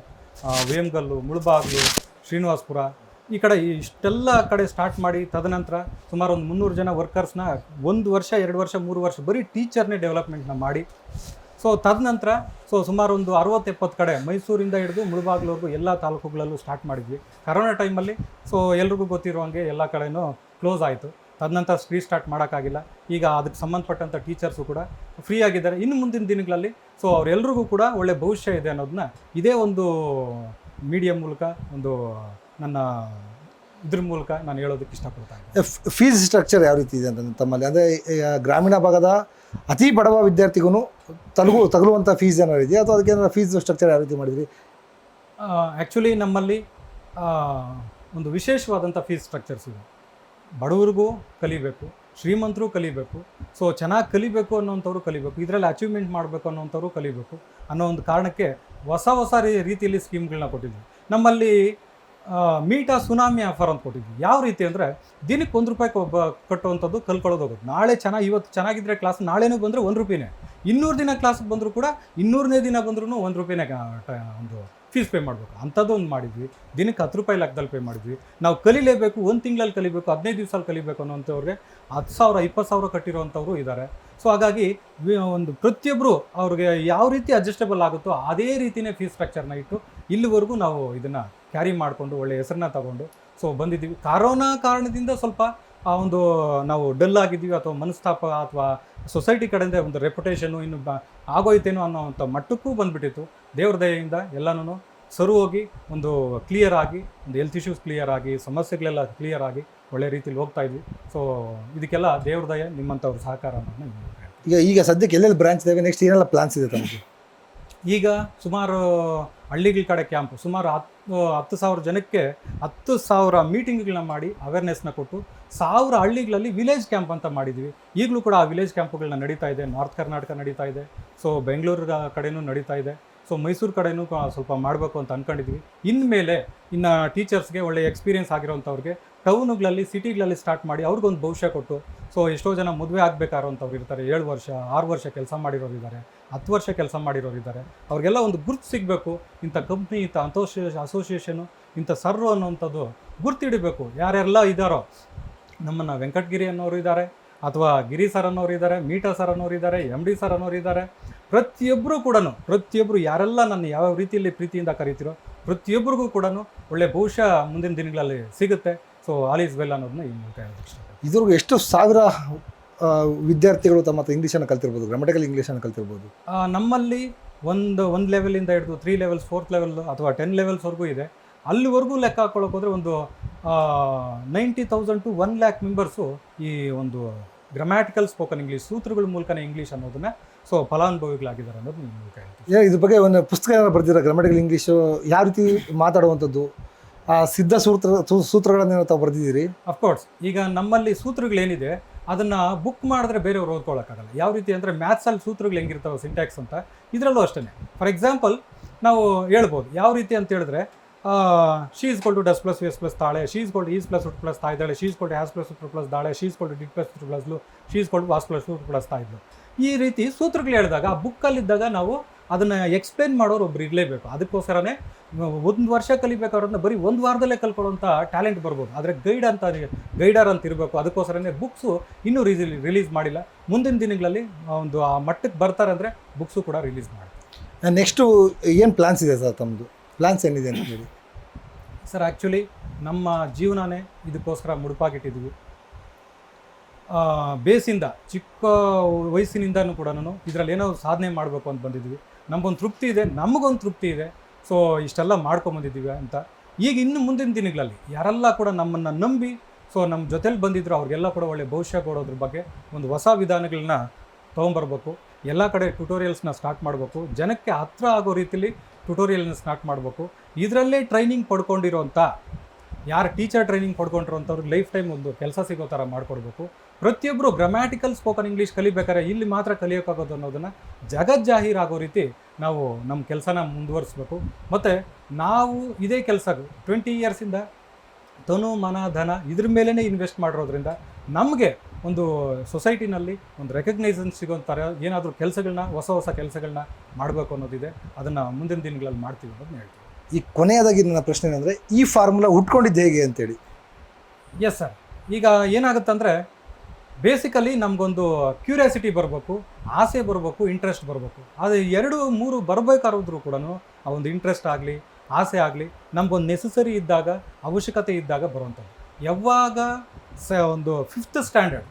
ವೇಮಗಲ್ಲು ಮುಳಬಾಗ್ಲು ಶ್ರೀನಿವಾಸ್ಪುರ ಈ ಕಡೆ ಇಷ್ಟೆಲ್ಲ ಕಡೆ ಸ್ಟಾರ್ಟ್ ಮಾಡಿ ತದನಂತರ ಸುಮಾರು ಒಂದು ಮುನ್ನೂರು ಜನ ವರ್ಕರ್ಸ್ನ ಒಂದು ವರ್ಷ, ಎರಡು ವರ್ಷ, ಮೂರು ವರ್ಷ ಬರೀ ಟೀಚರ್ನೇ ಡೆವಲಪ್ಮೆಂಟ್ನ ಮಾಡಿ. ಸೊ ತದನಂತರ ಸೊ ಸುಮಾರು ಒಂದು ಅರವತ್ತು ಎಪ್ಪತ್ತು ಕಡೆ ಮೈಸೂರಿಂದ ಹಿಡಿದು ಮುಳುಬಾಗ್ಲವರೆಗೂ ಎಲ್ಲ ತಾಲೂಕುಗಳಲ್ಲೂ ಸ್ಟಾರ್ಟ್ ಮಾಡಿದ್ವಿ. ಕರೋನಾ ಟೈಮಲ್ಲಿ ಸೊ ಎಲ್ರಿಗೂ ಗೊತ್ತಿರೋ ಹಾಗೆ ಎಲ್ಲ ಕಡೆಯೂ ಕ್ಲೋಸ್ ಆಯಿತು. ತದನಂತರ ಸ್ಟಾರ್ಟ್ ಮಾಡೋಕ್ಕಾಗಿಲ್ಲ. ಈಗ ಅದಕ್ಕೆ ಸಂಬಂಧಪಟ್ಟಂಥ ಟೀಚರ್ಸು ಕೂಡ ಫ್ರೀ ಆಗಿದ್ದಾರೆ. ಇನ್ನು ಮುಂದಿನ ದಿನಗಳಲ್ಲಿ ಸೊ ಅವರೆಲ್ಲರಿಗೂ ಕೂಡ ಒಳ್ಳೆ ಭವಿಷ್ಯ ಇದೆ ಅನ್ನೋದನ್ನ ಇದೇ ಒಂದು ಮೀಡಿಯಾ ಮೂಲಕ ಒಂದು ನನ್ನ ಇದ್ರ ಮೂಲಕ ನಾನು ಹೇಳೋದಕ್ಕೆ ಇಷ್ಟಪಡ್ತಾ ಇದ್ದೀನಿ. ಫೀಸ್ ಸ್ಟ್ರಕ್ಚರ್ ಯಾವ ರೀತಿ ಇದೆ ಅಂತ ತಮ್ಮಲ್ಲಿ? ಅಂದರೆ ಗ್ರಾಮೀಣ ಭಾಗದ ಅತಿ ಬಡವ ವಿದ್ಯಾರ್ಥಿಗೂ ತಲುಗು ತಗಲುವಂಥ ಫೀಸ್ ಏನಾರು ಇದೆಯಾ? ಅಥವಾ ಅದಕ್ಕೆ ಏನಾರು ಫೀಸ್ ಸ್ಟ್ರಕ್ಚರ್ ಯಾವ ರೀತಿ ಮಾಡಿದ್ರಿ? ಆ್ಯಕ್ಚುಲಿ ನಮ್ಮಲ್ಲಿ ಒಂದು ವಿಶೇಷವಾದಂಥ ಫೀಸ್ ಸ್ಟ್ರಕ್ಚರ್ಸ್ ಇದೆ ಬಡವರಿಗೂ ಕಲಿಬೇಕು ಶ್ರೀಮಂತರು ಕಲಿಬೇಕು. ಸೊ ಚೆನ್ನಾಗಿ ಕಲಿಬೇಕು ಅನ್ನೋಂಥವ್ರು ಕಲಿಬೇಕು. ಇದರಲ್ಲಿ ಅಚೀವ್ಮೆಂಟ್ ಮಾಡಬೇಕು ಅನ್ನೋಂಥವ್ರು ಕಲಿಬೇಕು ಅನ್ನೋ ಒಂದು ಕಾರಣಕ್ಕೆ ಹೊಸ ಹೊಸ ರೀತಿಯಲ್ಲಿ ಸ್ಕೀಮ್ಗಳನ್ನ ಕೊಟ್ಟಿದ್ವಿ ನಮ್ಮಲ್ಲಿ ಮೀಟಾ ಸುನಾಮಿ ಆಫರ್ ಅಂತ ಕೊಟ್ಟಿದ್ವಿ. ಯಾವ ರೀತಿ ಅಂದರೆ ದಿನಕ್ಕೆ ಒಂದು ರೂಪಾಯಿ ಒಬ್ಬ ಕಟ್ಟುವಂಥದ್ದು ಕಲ್ಕೊಳ್ಳೋದು ಹೋಗುತ್ತೆ. ನಾಳೆ ಚೆನ್ನಾಗಿ ಇವತ್ತು ಚೆನ್ನಾಗಿದ್ರೆ ಕ್ಲಾಸ್ ನಾಳೆನೂ ಬಂದರೆ ಒಂದು ರೂಪಾಯಿನೇ. ಇನ್ನೂರು ದಿನ ಕ್ಲಾಸ್ಗೆ ಬಂದರೂ ಕೂಡ ಇನ್ನೂರನೇ ದಿನ ಬಂದ್ರೂ ಒಂದು ರೂಪಾಯಿನೇ ಒಂದು ಫೀಸ್ ಪೇ ಮಾಡಬೇಕು. ಅಂಥದ್ದು ಒಂದು ಮಾಡಿದ್ವಿ. ದಿನಕ್ಕೆ ಹತ್ತು ರೂಪಾಯಿ ಲೆಕ್ಕದಲ್ಲಿ ಪೇ ಮಾಡಿದ್ವಿ. ನಾವು ಕಲಿಲೇಬೇಕು, ಒಂದು ತಿಂಗಳಲ್ಲಿ ಕಲಿಬೇಕು, ಹದಿನೈದು ದಿವಸದಲ್ಲಿ ಕಲಿಬೇಕು ಅನ್ನೋಂಥವ್ರಿಗೆ ಹತ್ತು ಸಾವಿರ, ಇಪ್ಪತ್ತು ಸಾವಿರ ಕಟ್ಟಿರೋವಂಥವ್ರು ಇದ್ದಾರೆ ಸೊ ಹಾಗಾಗಿ ಒಂದು ಪ್ರತಿಯೊಬ್ಬರು ಅವ್ರಿಗೆ ಯಾವ ರೀತಿ ಅಡ್ಜಸ್ಟೇಬಲ್ ಆಗುತ್ತೋ ಅದೇ ರೀತಿಯೇ ಫೀಸ್ ಸ್ಟ್ರಕ್ಚರ್ನ ಇಟ್ಟು ಇಲ್ಲಿವರೆಗೂ ನಾವು ಇದನ್ನು ಕ್ಯಾರಿ ಮಾಡಿಕೊಂಡು ಒಳ್ಳೆ ಹೆಸರನ್ನ ತಗೊಂಡು. ಸೊ ಬಂದಿದ್ದೀವಿ. ಕರೋನಾ ಕಾರಣದಿಂದ ಸ್ವಲ್ಪ, ಆ, ಒಂದು, ನಾವು ಡಲ್ ಆಗಿದ್ದೀವಿ ಅಥವಾ ಮನಸ್ತಾಪ ಅಥವಾ ಸೊಸೈಟಿ ಕಡೆಯಿಂದ ಒಂದು ರೆಪ್ಯುಟೇಷನು ಇನ್ನು ಬ, ಆಗೋಯ್ತೇನೋ ಅನ್ನೋವಂಥ ಮಟ್ಟಕ್ಕೂ ಬಂದುಬಿಟ್ಟಿತ್ತು. ದೇವ್ರ ದಯೆಯಿಂದ ಎಲ್ಲನೂ ಸರು ಹೋಗಿ ಒಂದು ಕ್ಲಿಯರ್ ಆಗಿ, ಒಂದು ಹೆಲ್ತ್ ಇಶ್ಯೂಸ್ ಕ್ಲಿಯರ್ ಆಗಿ, ಸಮಸ್ಯೆಗಳೆಲ್ಲ ಕ್ಲಿಯರ್ ಆಗಿ ಒಳ್ಳೆ ರೀತಿಯಲ್ಲಿ ಹೋಗ್ತಾ ಇದ್ವಿ. ಸೊ ಇದಕ್ಕೆಲ್ಲ ದೇವ್ರ ದಯ, ನಿಮ್ಮಂಥವ್ರ ಸಹಕಾರ ಈಗ ಈಗ ಸದ್ಯಕ್ಕೆ ಎಲ್ಲೆಲ್ಲಿ ಬ್ರಾಂಚ್ ಇದಾವೆ? ನೆಕ್ಸ್ಟ್ ಏನೆಲ್ಲ ಪ್ಲಾನ್ಸ್ ಇದೆ ತಮಗೆ? ಈಗ ಸುಮಾರು ಹಳ್ಳಿಗಳ ಕಡೆ ಕ್ಯಾಂಪ್ ಸುಮಾರು ಹತ್ತು ಹತ್ತು ಸಾವಿರ ಜನಕ್ಕೆ ಹತ್ತು ಸಾವಿರ ಮೀಟಿಂಗ್ಗಳನ್ನ ಮಾಡಿ ಅವೇರ್ನೆಸ್ನ ಕೊಟ್ಟು ಸಾವಿರ ಹಳ್ಳಿಗಳಲ್ಲಿ ವಿಲೇಜ್ ಕ್ಯಾಂಪ್ ಅಂತ ಮಾಡಿದ್ವಿ. ಈಗಲೂ ಕೂಡ ಆ ವಿಲೇಜ್ ಕ್ಯಾಂಪ್ಗಳನ್ನ ನಡೀತಾ ಇದೆ. ನಾರ್ತ್ ಕರ್ನಾಟಕ ನಡೀತಾ ಇದೆ. ಸೊ ಬೆಂಗಳೂರು ಕಡೆಯೂ ನಡೀತಾ ಇದೆ. ಸೊ ಮೈಸೂರು ಕಡೆಯೂ ಸ್ವಲ್ಪ ಮಾಡಬೇಕು ಅಂತ ಅಂದ್ಕೊಂಡಿದ್ವಿ ಇನ್ಮೇಲೆ ಇನ್ನು ಟೀಚರ್ಸ್ಗೆ ಒಳ್ಳೆ ಎಕ್ಸ್ಪೀರಿಯನ್ಸ್ ಆಗಿರೋಂಥವ್ರಿಗೆ ಟೌನುಗಳಲ್ಲಿ, ಸಿಟಿಗಳಲ್ಲಿ ಸ್ಟಾರ್ಟ್ ಮಾಡಿ ಅವ್ರಿಗೊಂದು ಭವಿಷ್ಯ ಕೊಟ್ಟು ಸೊ ಎಷ್ಟೋ ಜನ ಮದುವೆ ಆಗಬೇಕಾರೋಂಥವ್ರು ಇರ್ತಾರೆ. ಏಳು ವರ್ಷ, ಆರು ವರ್ಷ ಕೆಲಸ ಮಾಡಿರೋರು ಇದ್ದಾರೆ, ಹತ್ತು ವರ್ಷ ಕೆಲಸ ಮಾಡಿರೋರು ಇದ್ದಾರೆ. ಅವ್ರಿಗೆಲ್ಲ ಒಂದು ಗುರ್ತು ಸಿಗಬೇಕು. ಇಂಥ ಕಂಪ್ನಿ ಇಂಥ ಅಂತೋಷ ಅಸೋಸಿಯೇಷನು ಇಂಥ ಸರ್ರು ಅನ್ನೋವಂಥದ್ದು ಗುರ್ತಿಡಬೇಕು. ಯಾರೆಲ್ಲ ಇದ್ದಾರೋ, ನಮ್ಮನ್ನು ವೆಂಕಟಗಿರಿ ಅನ್ನೋರು ಇದ್ದಾರೆ, ಅಥವಾ ಗಿರಿ ಸರ್ ಅನ್ನೋರು ಇದ್ದಾರೆ, ಮೀಟಾ ಸರ್ ಅನ್ನೋರು ಇದ್ದಾರೆ ಎಂ ಡಿ ಸರ್ ಅನ್ನೋರು ಇದ್ದಾರೆ. ಪ್ರತಿಯೊಬ್ಬರು ಕೂಡ ಪ್ರತಿಯೊಬ್ಬರು ಯಾರೆಲ್ಲ ನನ್ನ ಯಾವ ರೀತಿಯಲ್ಲಿ ಪ್ರೀತಿಯಿಂದ ಕರಿತೀರೋ ಪ್ರತಿಯೊಬ್ಬರಿಗೂ ಕೂಡ ಒಳ್ಳೆ ಭವಿಷ್ಯ ಮುಂದಿನ ದಿನಗಳಲ್ಲಿ ಸಿಗುತ್ತೆ. ಸೊ ಆಲ್ ಈಸ್ ವೆಲ್ ಅನ್ನೋದನ್ನ ಈ ಮೂಲಕ ಹೇಳೋದಕ್ಕೆ ಇಷ್ಟಪಡ್ತೀನಿ. ಇದ್ರಿಗೂ ಎಷ್ಟು ಸಾವಿರ ವಿದ್ಯಾರ್ಥಿಗಳು ತಮ್ಮ ಹತ್ರ ಇಂಗ್ಲೀಷನ್ನು ಕಲ್ತಿರ್ಬೋದು ಗ್ರಾಮಟಿಕಲ್ ಇಂಗ್ಲೀಷನ್ನು ಕಲ್ತಿರ್ಬೋದು? ಆ, ನಮ್ಮಲ್ಲಿ ಒಂದು ಒಂದು ಲೆವೆಲಿಂದ ಹಿಡಿದು ತ್ರೀ ಲೆವೆಲ್ಸ್ ಫೋರ್ತ್ ಲೆವೆಲ್ ಅಥವಾ ಟೆನ್ ಲೆವೆಲ್ಸ್ವರೆಗೂ ಇದೆ. ಅಲ್ಲಿವರೆಗೂ ಲೆಕ್ಕ ಹಾಕೊಳ್ಳೋಕೆ ಹೋದರೆ ಒಂದು ninety thousand to one lakh members ಈ ಒಂದು ಗ್ರಾಮ್ಯಾಟಿಕಲ್ ಸ್ಪೋಕನ್ ಇಂಗ್ಲೀಷ್ ಸೂತ್ರಗಳ ಮೂಲಕನೇ ಇಂಗ್ಲೀಷ್ ಅನ್ನೋದನ್ನ ಸೊ ಫಲಾನುಭವಿಗಳಾಗಿದ್ದಾರೆ ಅನ್ನೋದು ನಿಮ್ಮ ಮೂಲಕ ಹೇಳ್ತೀನಿ. ಏ, ಇದ್ರ ಬಗ್ಗೆ ಒಂದು ಪುಸ್ತಕ ಏನಾದ್ರು ಬರ್ದಿರ ಗ್ರಾಮಟಿಕಲ್ ಇಂಗ್ಲೀಷು ಯಾವ ರೀತಿ ಮಾತಾಡುವಂಥದ್ದು? ಆ ಸಿದ್ಧ ಸೂತ್ರ ಸೂತ್ರಗಳನ್ನು ತಾವು ಬರೆದಿದ್ದೀರಿ? ಅಫ್ಕೋರ್ಸ್ ಈಗ ನಮ್ಮಲ್ಲಿ ಸೂತ್ರಗಳೇನಿದೆ, ಅದನ್ನು ಬುಕ್ ಮಾಡಿದ್ರೆ ಬೇರೆಯವ್ರು ಓದ್ಕೊಳ್ಳೋಕ್ಕಾಗಲ್ಲ ಯಾವ ರೀತಿ ಅಂದರೆ ಮ್ಯಾಥ್ಸಲ್ಲಿ ಸೂತ್ರಗಳು ಹೆಂಗಿರ್ತಾವೆ ಸಿಂಟ್ಯಾಕ್ಸ್ ಅಂತ, ಇದರಲ್ಲೂ ಅಷ್ಟೇ ಫಾರ್ ಎಕ್ಸಾಂಪಲ್ ನಾವು ಹೇಳ್ಬೋದು, ಯಾವ ರೀತಿ ಅಂತ ಹೇಳಿದ್ರೆ ಶೀಸ್ ಕೊಲ್ಟು ಡಸ್ ಪ್ಲಸ್ ಎಸ್ ಪ್ಲಸ್ ತಾಳೆ ಶೀಸ್ ಕೊಲ್ಟು ಈಸ್ ಪ್ಲಸ್ ಉಟ್ ಪ್ಲಸ್ ತಾಯ್ದಾಳೆ ಶೀಸ್ ಟು ಹ್ಯಾಸ್ ಪ್ಲಸ್ ಉಟ್ ಪ್ಲಸ್ ದಾಳೆ ಶೀಸ್ ಟು ಡಿಟ್ ಪ್ಲಸ್ ಉಟ್ ಪ್ಲಸ್ಲು ಶೀಸ್ ಟು ವಾಸ್ ಪ್ಲಸ್ ಉಟ್ ಪ್ಲಸ್ ತಾಯಿದ್ಲು. ಈ ರೀತಿ ಸೂತ್ರಗಳು ಹೇಳಿದಾಗ, ಆ ಬುಕ್ಕಲ್ಲಿದ್ದಾಗ ನಾವು ಅದನ್ನು ಎಕ್ಸ್ಪ್ಲೇನ್ ಮಾಡೋರು ಒಬ್ರು ಇರಲೇಬೇಕು. ಅದಕ್ಕೋಸ್ಕರನೇ ಒಂದು ವರ್ಷ ಕಲಿಬೇಕಾದ್ರನ್ನ ಬರೀ ಒಂದು ವಾರದಲ್ಲೇ ಕಲ್ಕೊಳ್ಳೋಂಥ ಟ್ಯಾಲೆಂಟ್ ಬರ್ಬೋದು. ಆದರೆ ಗೈಡ್ ಅಂತ ಗೈಡರ್ ಅಂತ ಇರಬೇಕು. ಅದಕ್ಕೋಸ್ಕರನೇ ಬುಕ್ಸು ಇನ್ನೂ ರಿಸಿ ರಿಲೀಸ್ ಮಾಡಿಲ್ಲ. ಮುಂದಿನ ದಿನಗಳಲ್ಲಿ ಒಂದು ಆ ಮಟ್ಟಕ್ಕೆ ಬರ್ತಾರೆ ಅಂದರೆ ಬುಕ್ಸು ಕೂಡ ರಿಲೀಸ್ ಮಾಡಿ. ನೆಕ್ಸ್ಟು ಏನು ಪ್ಲಾನ್ಸ್ ಇದೆ ಸರ್ ತಮ್ಮದು ಪ್ಲಾನ್ಸ್ ಏನಿದೆ ಅಂತ ಹೇಳಿ? ಸರ್ ಆ್ಯಕ್ಚುಲಿ ನಮ್ಮ ಜೀವನನೇ ಇದಕ್ಕೋಸ್ಕರ ಮುಡುಪಾಗಿಟ್ಟಿದ್ವಿ. ಬೇಸಿಂದ ಚಿಕ್ಕ ವಯಸ್ಸಿನಿಂದನೂ ಕೂಡ ನಾನು ಇದರಲ್ಲಿ ಏನೋ ಸಾಧನೆ ಮಾಡಬೇಕು ಅಂತ ಬಂದಿದ್ವಿ. ನಮಗೊಂದು ತೃಪ್ತಿ ಇದೆ, ನಮಗೊಂದು ತೃಪ್ತಿ ಇದೆ. ಸೊ ಇಷ್ಟೆಲ್ಲ ಮಾಡ್ಕೊಂಬಂದಿದ್ದೀವಿ ಅಂತ. ಈಗ ಇನ್ನು ಮುಂದಿನ ದಿನಗಳಲ್ಲಿ ಯಾರೆಲ್ಲ ಕೂಡ ನಮ್ಮನ್ನು ನಂಬಿ ಸೊ ನಮ್ಮ ಜೊತೆಲಿ ಬಂದಿದ್ರು ಅವ್ರಿಗೆಲ್ಲ ಕೂಡ ಒಳ್ಳೆ ಭವಿಷ್ಯ ಕೊಡೋದ್ರ ಬಗ್ಗೆ ಒಂದು ಹೊಸ ವಿಧಾನಗಳನ್ನ ತೊಗೊಂಬರ್ಬೇಕು. ಎಲ್ಲ ಕಡೆ ಟ್ಯುಟೋರಿಯಲ್ಸ್ನ ಸ್ಟಾರ್ಟ್ ಮಾಡಬೇಕು. ಜನಕ್ಕೆ ಹತ್ರ ಆಗೋ ರೀತಿಲಿ ಟ್ಯುಟೋರಿಯಲ್ನ ಸ್ಟಾರ್ಟ್ ಮಾಡಬೇಕು. ಇದರಲ್ಲೇ ಟ್ರೈನಿಂಗ್ ಪಡ್ಕೊಂಡಿರೋಂಥ, ಯಾರು ಟೀಚರ್ ಟ್ರೈನಿಂಗ್ ಪಡ್ಕೊಂಡಿರೋಂಥವ್ರಿಗೆ ಲೈಫ್ ಟೈಮ್ ಒಂದು ಕೆಲಸ ಸಿಗೋ ಥರ ಮಾಡಿಕೊಡ್ಬೇಕು. ಪ್ರತಿಯೊಬ್ಬರು ಗ್ರಾಮ್ಯಾಟಿಕಲ್ ಸ್ಪೋಕನ್ ಇಂಗ್ಲೀಷ್ ಕಲಿಬೇಕಾದ್ರೆ ಇಲ್ಲಿ ಮಾತ್ರ ಕಲಿಯೋಕ್ಕಾಗೋದು ಅನ್ನೋದನ್ನು ಜಗಜ್ಜಾಹೀರಾಗೋ ರೀತಿ ನಾವು ನಮ್ಮ ಕೆಲಸನ ಮುಂದುವರಿಸ್ಬೇಕು. ಮತ್ತು ನಾವು ಇದೇ ಕೆಲಸ ಟ್ವೆಂಟಿ ಇಯರ್ಸಿಂದ ತನು ಮನ ಧನ ಇದ್ರ ಮೇಲೇ ಇನ್ವೆಸ್ಟ್ ಮಾಡಿರೋದ್ರಿಂದ ನಮಗೆ ಒಂದು ಸೊಸೈಟಿನಲ್ಲಿ ಒಂದು ರೆಕಗ್ನೈಸನ್ ಸಿಗೋ ಥರ ಏನಾದರೂ ಕೆಲಸಗಳನ್ನ ಹೊಸ ಹೊಸ ಕೆಲಸಗಳನ್ನ ಮಾಡಬೇಕು ಅನ್ನೋದಿದೆ. ಅದನ್ನು ಮುಂದಿನ ದಿನಗಳಲ್ಲಿ ಮಾಡ್ತೀವಿ ಅನ್ನೋದನ್ನ ಹೇಳ್ತೀವಿ ಈ ಕೊನೆಯದಾಗಿ ನನ್ನ ಪ್ರಶ್ನೆ ಏನಂದರೆ ಈ ಫಾರ್ಮುಲಾ ಉಟ್ಕೊಂಡಿದ್ದು ಹೇಗೆ ಅಂತೇಳಿ? ಎಸ್ ಸರ್ ಈಗ ಏನಾಗುತ್ತಂದರೆ ಬೇಸಿಕಲಿ ನಮಗೊಂದು ಕ್ಯೂರಿಯಾಸಿಟಿ ಬರಬೇಕು, ಆಸೆ ಬರಬೇಕು ಇಂಟ್ರೆಸ್ಟ್ ಬರಬೇಕು. ಅದು ಎರಡು, ಮೂರು ಬರಬೇಕಾದ್ರೂ ಕೂಡ ಆ ಒಂದು ಇಂಟ್ರೆಸ್ಟ್ ಆಗಲಿ, ಆಸೆ ಆಗಲಿ, ನಮಗೊಂದು ನೆಸಸರಿ ಇದ್ದಾಗ, ಅವಶ್ಯಕತೆ ಇದ್ದಾಗ ಬರುವಂಥದ್ದು. ಯಾವಾಗ ಸ ಒಂದು fifth standard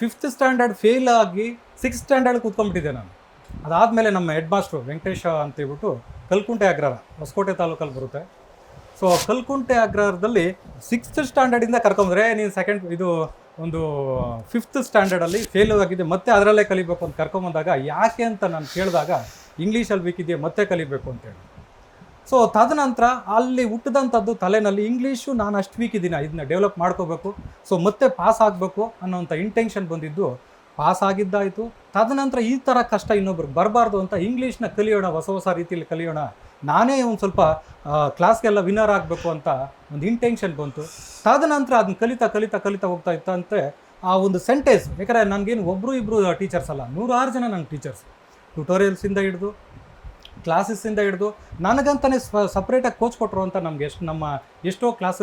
fifth standard fail ಆಗಿ ಸಿಕ್ಸ್ ಸ್ಟ್ಯಾಂಡರ್ಡ್ ಕೂತ್ಕೊಂಡ್ಬಿಟ್ಟಿದ್ದೆ ನಾನು. ಅದಾದಮೇಲೆ ನಮ್ಮ ಹೆಡ್ ಮಾಸ್ಟ್ರು ವೆಂಕಟೇಶ ಅಂತೇಳ್ಬಿಟ್ಟು ಕಲ್ಕುಂಟೆ ಅಗ್ರಹಾರ ಹೊಸಕೋಟೆ ತಾಲೂಕಲ್ಲಿ ಬರುತ್ತೆ. ಸೊ ಕಲ್ಕುಂಟೆ ಅಗ್ರಹಾರದಲ್ಲಿ ಸಿಕ್ಸ್ತ್ ಸ್ಟ್ಯಾಂಡರ್ಡಿಂದ ಕರ್ಕೊಂಡ್ರೆ ನೀನು ಸೆಕೆಂಡ್ ಇದು ಒಂದು ಫಿಫ್ತ್ ಸ್ಟ್ಯಾಂಡರ್ಡಲ್ಲಿ ಫೇಲ್ ಆಗಿದೆ ಮತ್ತೆ ಅದರಲ್ಲೇ ಕಲಿಬೇಕು ಅಂತ ಕರ್ಕೊಂಬಂದಾಗ ಯಾಕೆ ಅಂತ ನಾನು ಕೇಳಿದಾಗ ಇಂಗ್ಲೀಷಲ್ಲಿ ಬೇಕಿದೆಯೇ ಮತ್ತೆ ಕಲಿಬೇಕು ಅಂತೇಳಿ ಸೊ ತದನಂತರ ಅಲ್ಲಿ ಹುಟ್ಟಿದಂಥದ್ದು ತಲೆನಲ್ಲಿ ಇಂಗ್ಲೀಷು ನಾನು ಅಷ್ಟು ವೀಕ್ ಇದ್ದೀನಿ, ಇದನ್ನ ಡೆವಲಪ್ ಮಾಡ್ಕೋಬೇಕು. ಸೊ ಮತ್ತೆ ಪಾಸ್ ಆಗಬೇಕು ಅನ್ನೋಂಥ ಇಂಟೆನ್ಷನ್ ಬಂದಿದ್ದು ಪಾಸ್ ಆಗಿದ್ದಾಯಿತು. ತದನಂತರ ಈ ಥರ ಕಷ್ಟ ಇನ್ನೊಬ್ರಿಗೆ ಬರಬಾರ್ದು ಅಂತ ಇಂಗ್ಲೀಷ್ನ ಕಲಿಯೋಣ, ಹೊಸ ಹೊಸ ರೀತಿಯಲ್ಲಿ ಕಲಿಯೋಣ ನಾನೇ ಒಂದು ಸ್ವಲ್ಪ ಕ್ಲಾಸ್ಗೆಲ್ಲ ವಿನ್ನರ್ ಆಗಬೇಕು ಅಂತ ಒಂದು ಇಂಟೆನ್ಷನ್ ಬಂತು. ತದನಂತರ ಅದನ್ನ ಕಲಿತಾ ಕಲಿತಾ ಕಲಿತಾ ಹೋಗ್ತಾ ಇತ್ತಂತೆ ಆ ಒಂದು ಸೆಂಟೆನ್ಸ್ ಯಾಕಂದರೆ ನನಗೇನು ಒಬ್ಬರು ಇಬ್ಬರು ಟೀಚರ್ಸ್ ಅಲ್ಲ, ನೂರಾರು ಜನ ನಂಗೆ ಟೀಚರ್ಸ್ ಟ್ಯೂಟೋರಿಯಲ್ಸಿಂದ ಹಿಡಿದು ಕ್ಲಾಸಸ್ಸಿಂದ ಹಿಡಿದು ನನಗಂತಲೇ ಸ್ವ ಸಪ್ರೇಟಾಗಿ ಕೋಚ್ ಕೊಟ್ಟರು ಅಂತ ನಮಗೆ ಎಷ್ಟು, ನಮ್ಮ ಎಷ್ಟೋ ಕ್ಲಾಸ್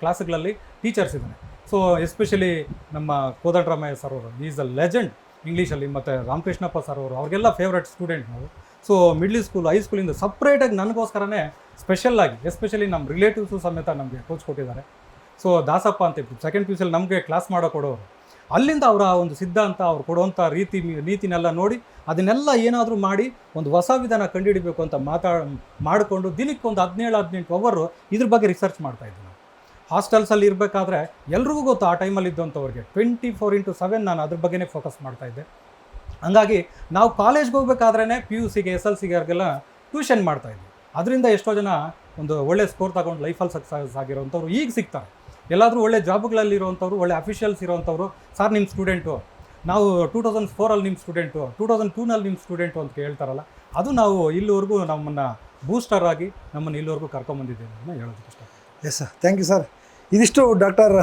ಕ್ಲಾಸ್ಗಳಲ್ಲಿ ಟೀಚರ್ಸ್ ಇದ್ದಾರೆ ಸೊ ಎಸ್ಪೆಷಲಿ ನಮ್ಮ ಕೋದಂಡರಾಮಯ್ಯ ಸರ್ ಅವರು ಈಸ್ ಅ ಲೆಜೆಂಡ್ ಇಂಗ್ಲೀಷಲ್ಲಿ ಮತ್ತು ರಾಮಕೃಷ್ಣಪ್ಪ ಸರ್ ಅವರು, ಅವ್ರಿಗೆಲ್ಲ ಫೇವ್ರೆಟ್ ಸ್ಟೂಡೆಂಟ್ ನಾವು. ಸೊ ಮಿಡ್ಲ್ ಸ್ಕೂಲ್ ಹೈಸ್ಕೂಲಿಂದ ಸಪ್ರೇಟಾಗಿ ನನಗೋಸ್ಕರನೇ ಸ್ಪೆಷಲ್ಲಾಗಿ ಎಸ್ಪೆಷಲಿ ನಮ್ಮ ರಿಲೇಟಿವ್ಸು ಸಮೇತ ನಮಗೆ ಕೋಚ್ ಕೊಟ್ಟಿದ್ದಾರೆ. ಸೊ ದಾಸಪ್ಪ ಅಂತ ಇತ್ತು ಸೆಕೆಂಡ್ ಪಿ ಯು ಸಿಯಲ್ಲಿ ನಮಗೆ ಕ್ಲಾಸ್ ಮಾಡೋ ಕೊಡೋರು. ಅಲ್ಲಿಂದ ಅವರ ಒಂದು ಸಿದ್ಧಾಂತ, ಅವ್ರು ಕೊಡುವಂಥ ರೀತಿ, ನೀತಿನೆಲ್ಲ ನೋಡಿ, ಅದನ್ನೆಲ್ಲ ಏನಾದರೂ ಮಾಡಿ ಒಂದು ಹೊಸ ವಿಧಾನ ಕಂಡುಹಿಡಿಬೇಕು ಅಂತ ಮಾತಾ ಮಾಡಿಕೊಂಡು ದಿನಕ್ಕೆ ಒಂದು ಹದಿನೇಳು, ಹದಿನೆಂಟು ಅವರು ಇದ್ರ ಬಗ್ಗೆ ರಿಸರ್ಚ್ ಮಾಡ್ತಾಯಿದ್ದೆ ನಾನು. ಹಾಸ್ಟೆಲ್ಸಲ್ಲಿ ಇರಬೇಕಾದ್ರೆ ಎಲ್ರಿಗೂ ಗೊತ್ತು ಆ ಟೈಮಲ್ಲಿ ಇದ್ದಂಥವ್ರಿಗೆ. ಟ್ವೆಂಟಿ ಫೋರ್ ಇಂಟು ಸೆವೆನ್ ನಾನು ಅದ್ರ ಬಗ್ಗೆನೇ ಫೋಕಸ್ ಮಾಡ್ತಾ ಇದ್ದೆ. ಹಂಗಾಗಿ ನಾವು ಕಾಲೇಜ್ಗೆ ಹೋಗ್ಬೇಕಾದ್ರೇ ಪಿ ಯು ಸಿಗೆ ಎಸ್ ಎಲ್ ಸಿಗೆಲ್ಲ ಟ್ಯೂಷನ್ ಮಾಡ್ತಾ ಇದ್ವಿ. ಅದರಿಂದ ಎಷ್ಟೋ ಜನ ಒಂದು ಒಳ್ಳೆ ಸ್ಕೋರ್ ತಗೊಂಡು ಲೈಫಲ್ಲಿ ಸಕ್ಸಸ್ ಆಗಿರೋವಂಥವ್ರು ಈಗ ಸಿಗ್ತಾರೆ. ಎಲ್ಲಾದರೂ ಒಳ್ಳೆ ಜಾಬ್ಗಳಲ್ಲಿ ಇರೋವಂಥವ್ರು ಒಳ್ಳೆ ಅಫಿಷಿಯಲ್ಸ್ ಇರೋವಂಥವ್ರು, ಸರ್ ನಿಮ್ಮ ಸ್ಟೂಡೆಂಟು ನಾವು ಟೂ ತೌಸಂಡ್ ಫೋರಲ್ಲಿ ನಿಮ್ಮ ಸ್ಟೂಡೆಂಟು ಟೂ ತೌಸಂಡ್ ಟೂನಲ್ಲಿ ನಿಮ್ಮ ಸ್ಟೂಡೆಂಟು ಅಂತ ಹೇಳ್ತಾರಲ್ಲ ಅದು ನಾವು ಇಲ್ಲಿವರೆಗೂ ನಮ್ಮನ್ನು ಬೂಸ್ಟರ್ ಆಗಿ ನಮ್ಮನ್ನು ಇಲ್ಲಿವರೆಗೂ ಕರ್ಕೊಂಬಂದಿದ್ದೀವಿ ಅಂತ ಹೇಳೋದಕ್ಕೆ yes sir thank you sir ಇದಿಷ್ಟು doctor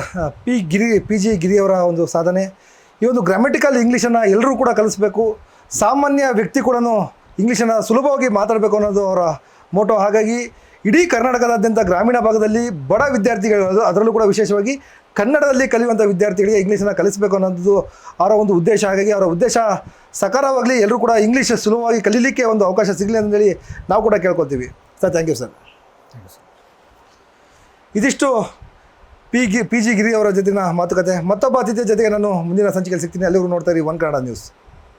P Giri P G ಗಿರಿಯವರ ಒಂದು ಸಾಧನೆ. ಈ ಒಂದು ಗ್ರಾಮೆಟಿಕಲ್ ಇಂಗ್ಲೀಷನ್ನು ಎಲ್ಲರೂ ಕೂಡ ಕಲಿಸ್ಬೇಕು. ಸಾಮಾನ್ಯ ವ್ಯಕ್ತಿ ಕೂಡ ಇಂಗ್ಲೀಷನ್ನು ಸುಲಭವಾಗಿ ಮಾತಾಡಬೇಕು ಅನ್ನೋದು ಅವರ ಮೋಟೋ ಹಾಗಾಗಿ ಇಡೀ ಕರ್ನಾಟಕದಾದ್ಯಂತ ಗ್ರಾಮೀಣ ಭಾಗದಲ್ಲಿ ಬಡ ವಿದ್ಯಾರ್ಥಿಗಳು ಅದರಲ್ಲೂ ಕೂಡ ವಿಶೇಷವಾಗಿ ಕನ್ನಡದಲ್ಲಿ ಕಲಿಯುವಂಥ ವಿದ್ಯಾರ್ಥಿಗಳಿಗೆ ಇಂಗ್ಲೀಷನ್ನು ಕಲಿಸಬೇಕು ಅನ್ನೋದು ಅವರ ಒಂದು ಉದ್ದೇಶ. ಹಾಗಾಗಿ ಅವರ ಉದ್ದೇಶ ಸಕಾರವಾಗಲಿ ಎಲ್ಲರೂ ಕೂಡ ಇಂಗ್ಲೀಷ್ ಸುಲಭವಾಗಿ ಕಲೀಲಿಕ್ಕೆ ಒಂದು ಅವಕಾಶ ಸಿಗಲಿ ಅಂತೇಳಿ ನಾವು ಕೂಡ ಕೇಳ್ಕೊತೀವಿ. Sir thank you sir thank you sir ಇದಿಷ್ಟು ಪಿ ಗಿ ಪಿ ಜಿ ಗಿರಿ ಅವರ ಜೊತೆನ ಮಾತುಕತೆ. ಮತ್ತೊಬ್ಬ ಅತಿಥಿಯ ಜೊತೆಗೆ ನಾನು ಮುಂದಿನ ಸಂಚಿಕೆಯಲ್ಲಿ ಸಿಗ್ತೀನಿ. ಅಲ್ಲಿಗೂ ನೋಡ್ತಾ ಇರಿ ಒನ್ ಕನ್ನಡ ನ್ಯೂಸ್.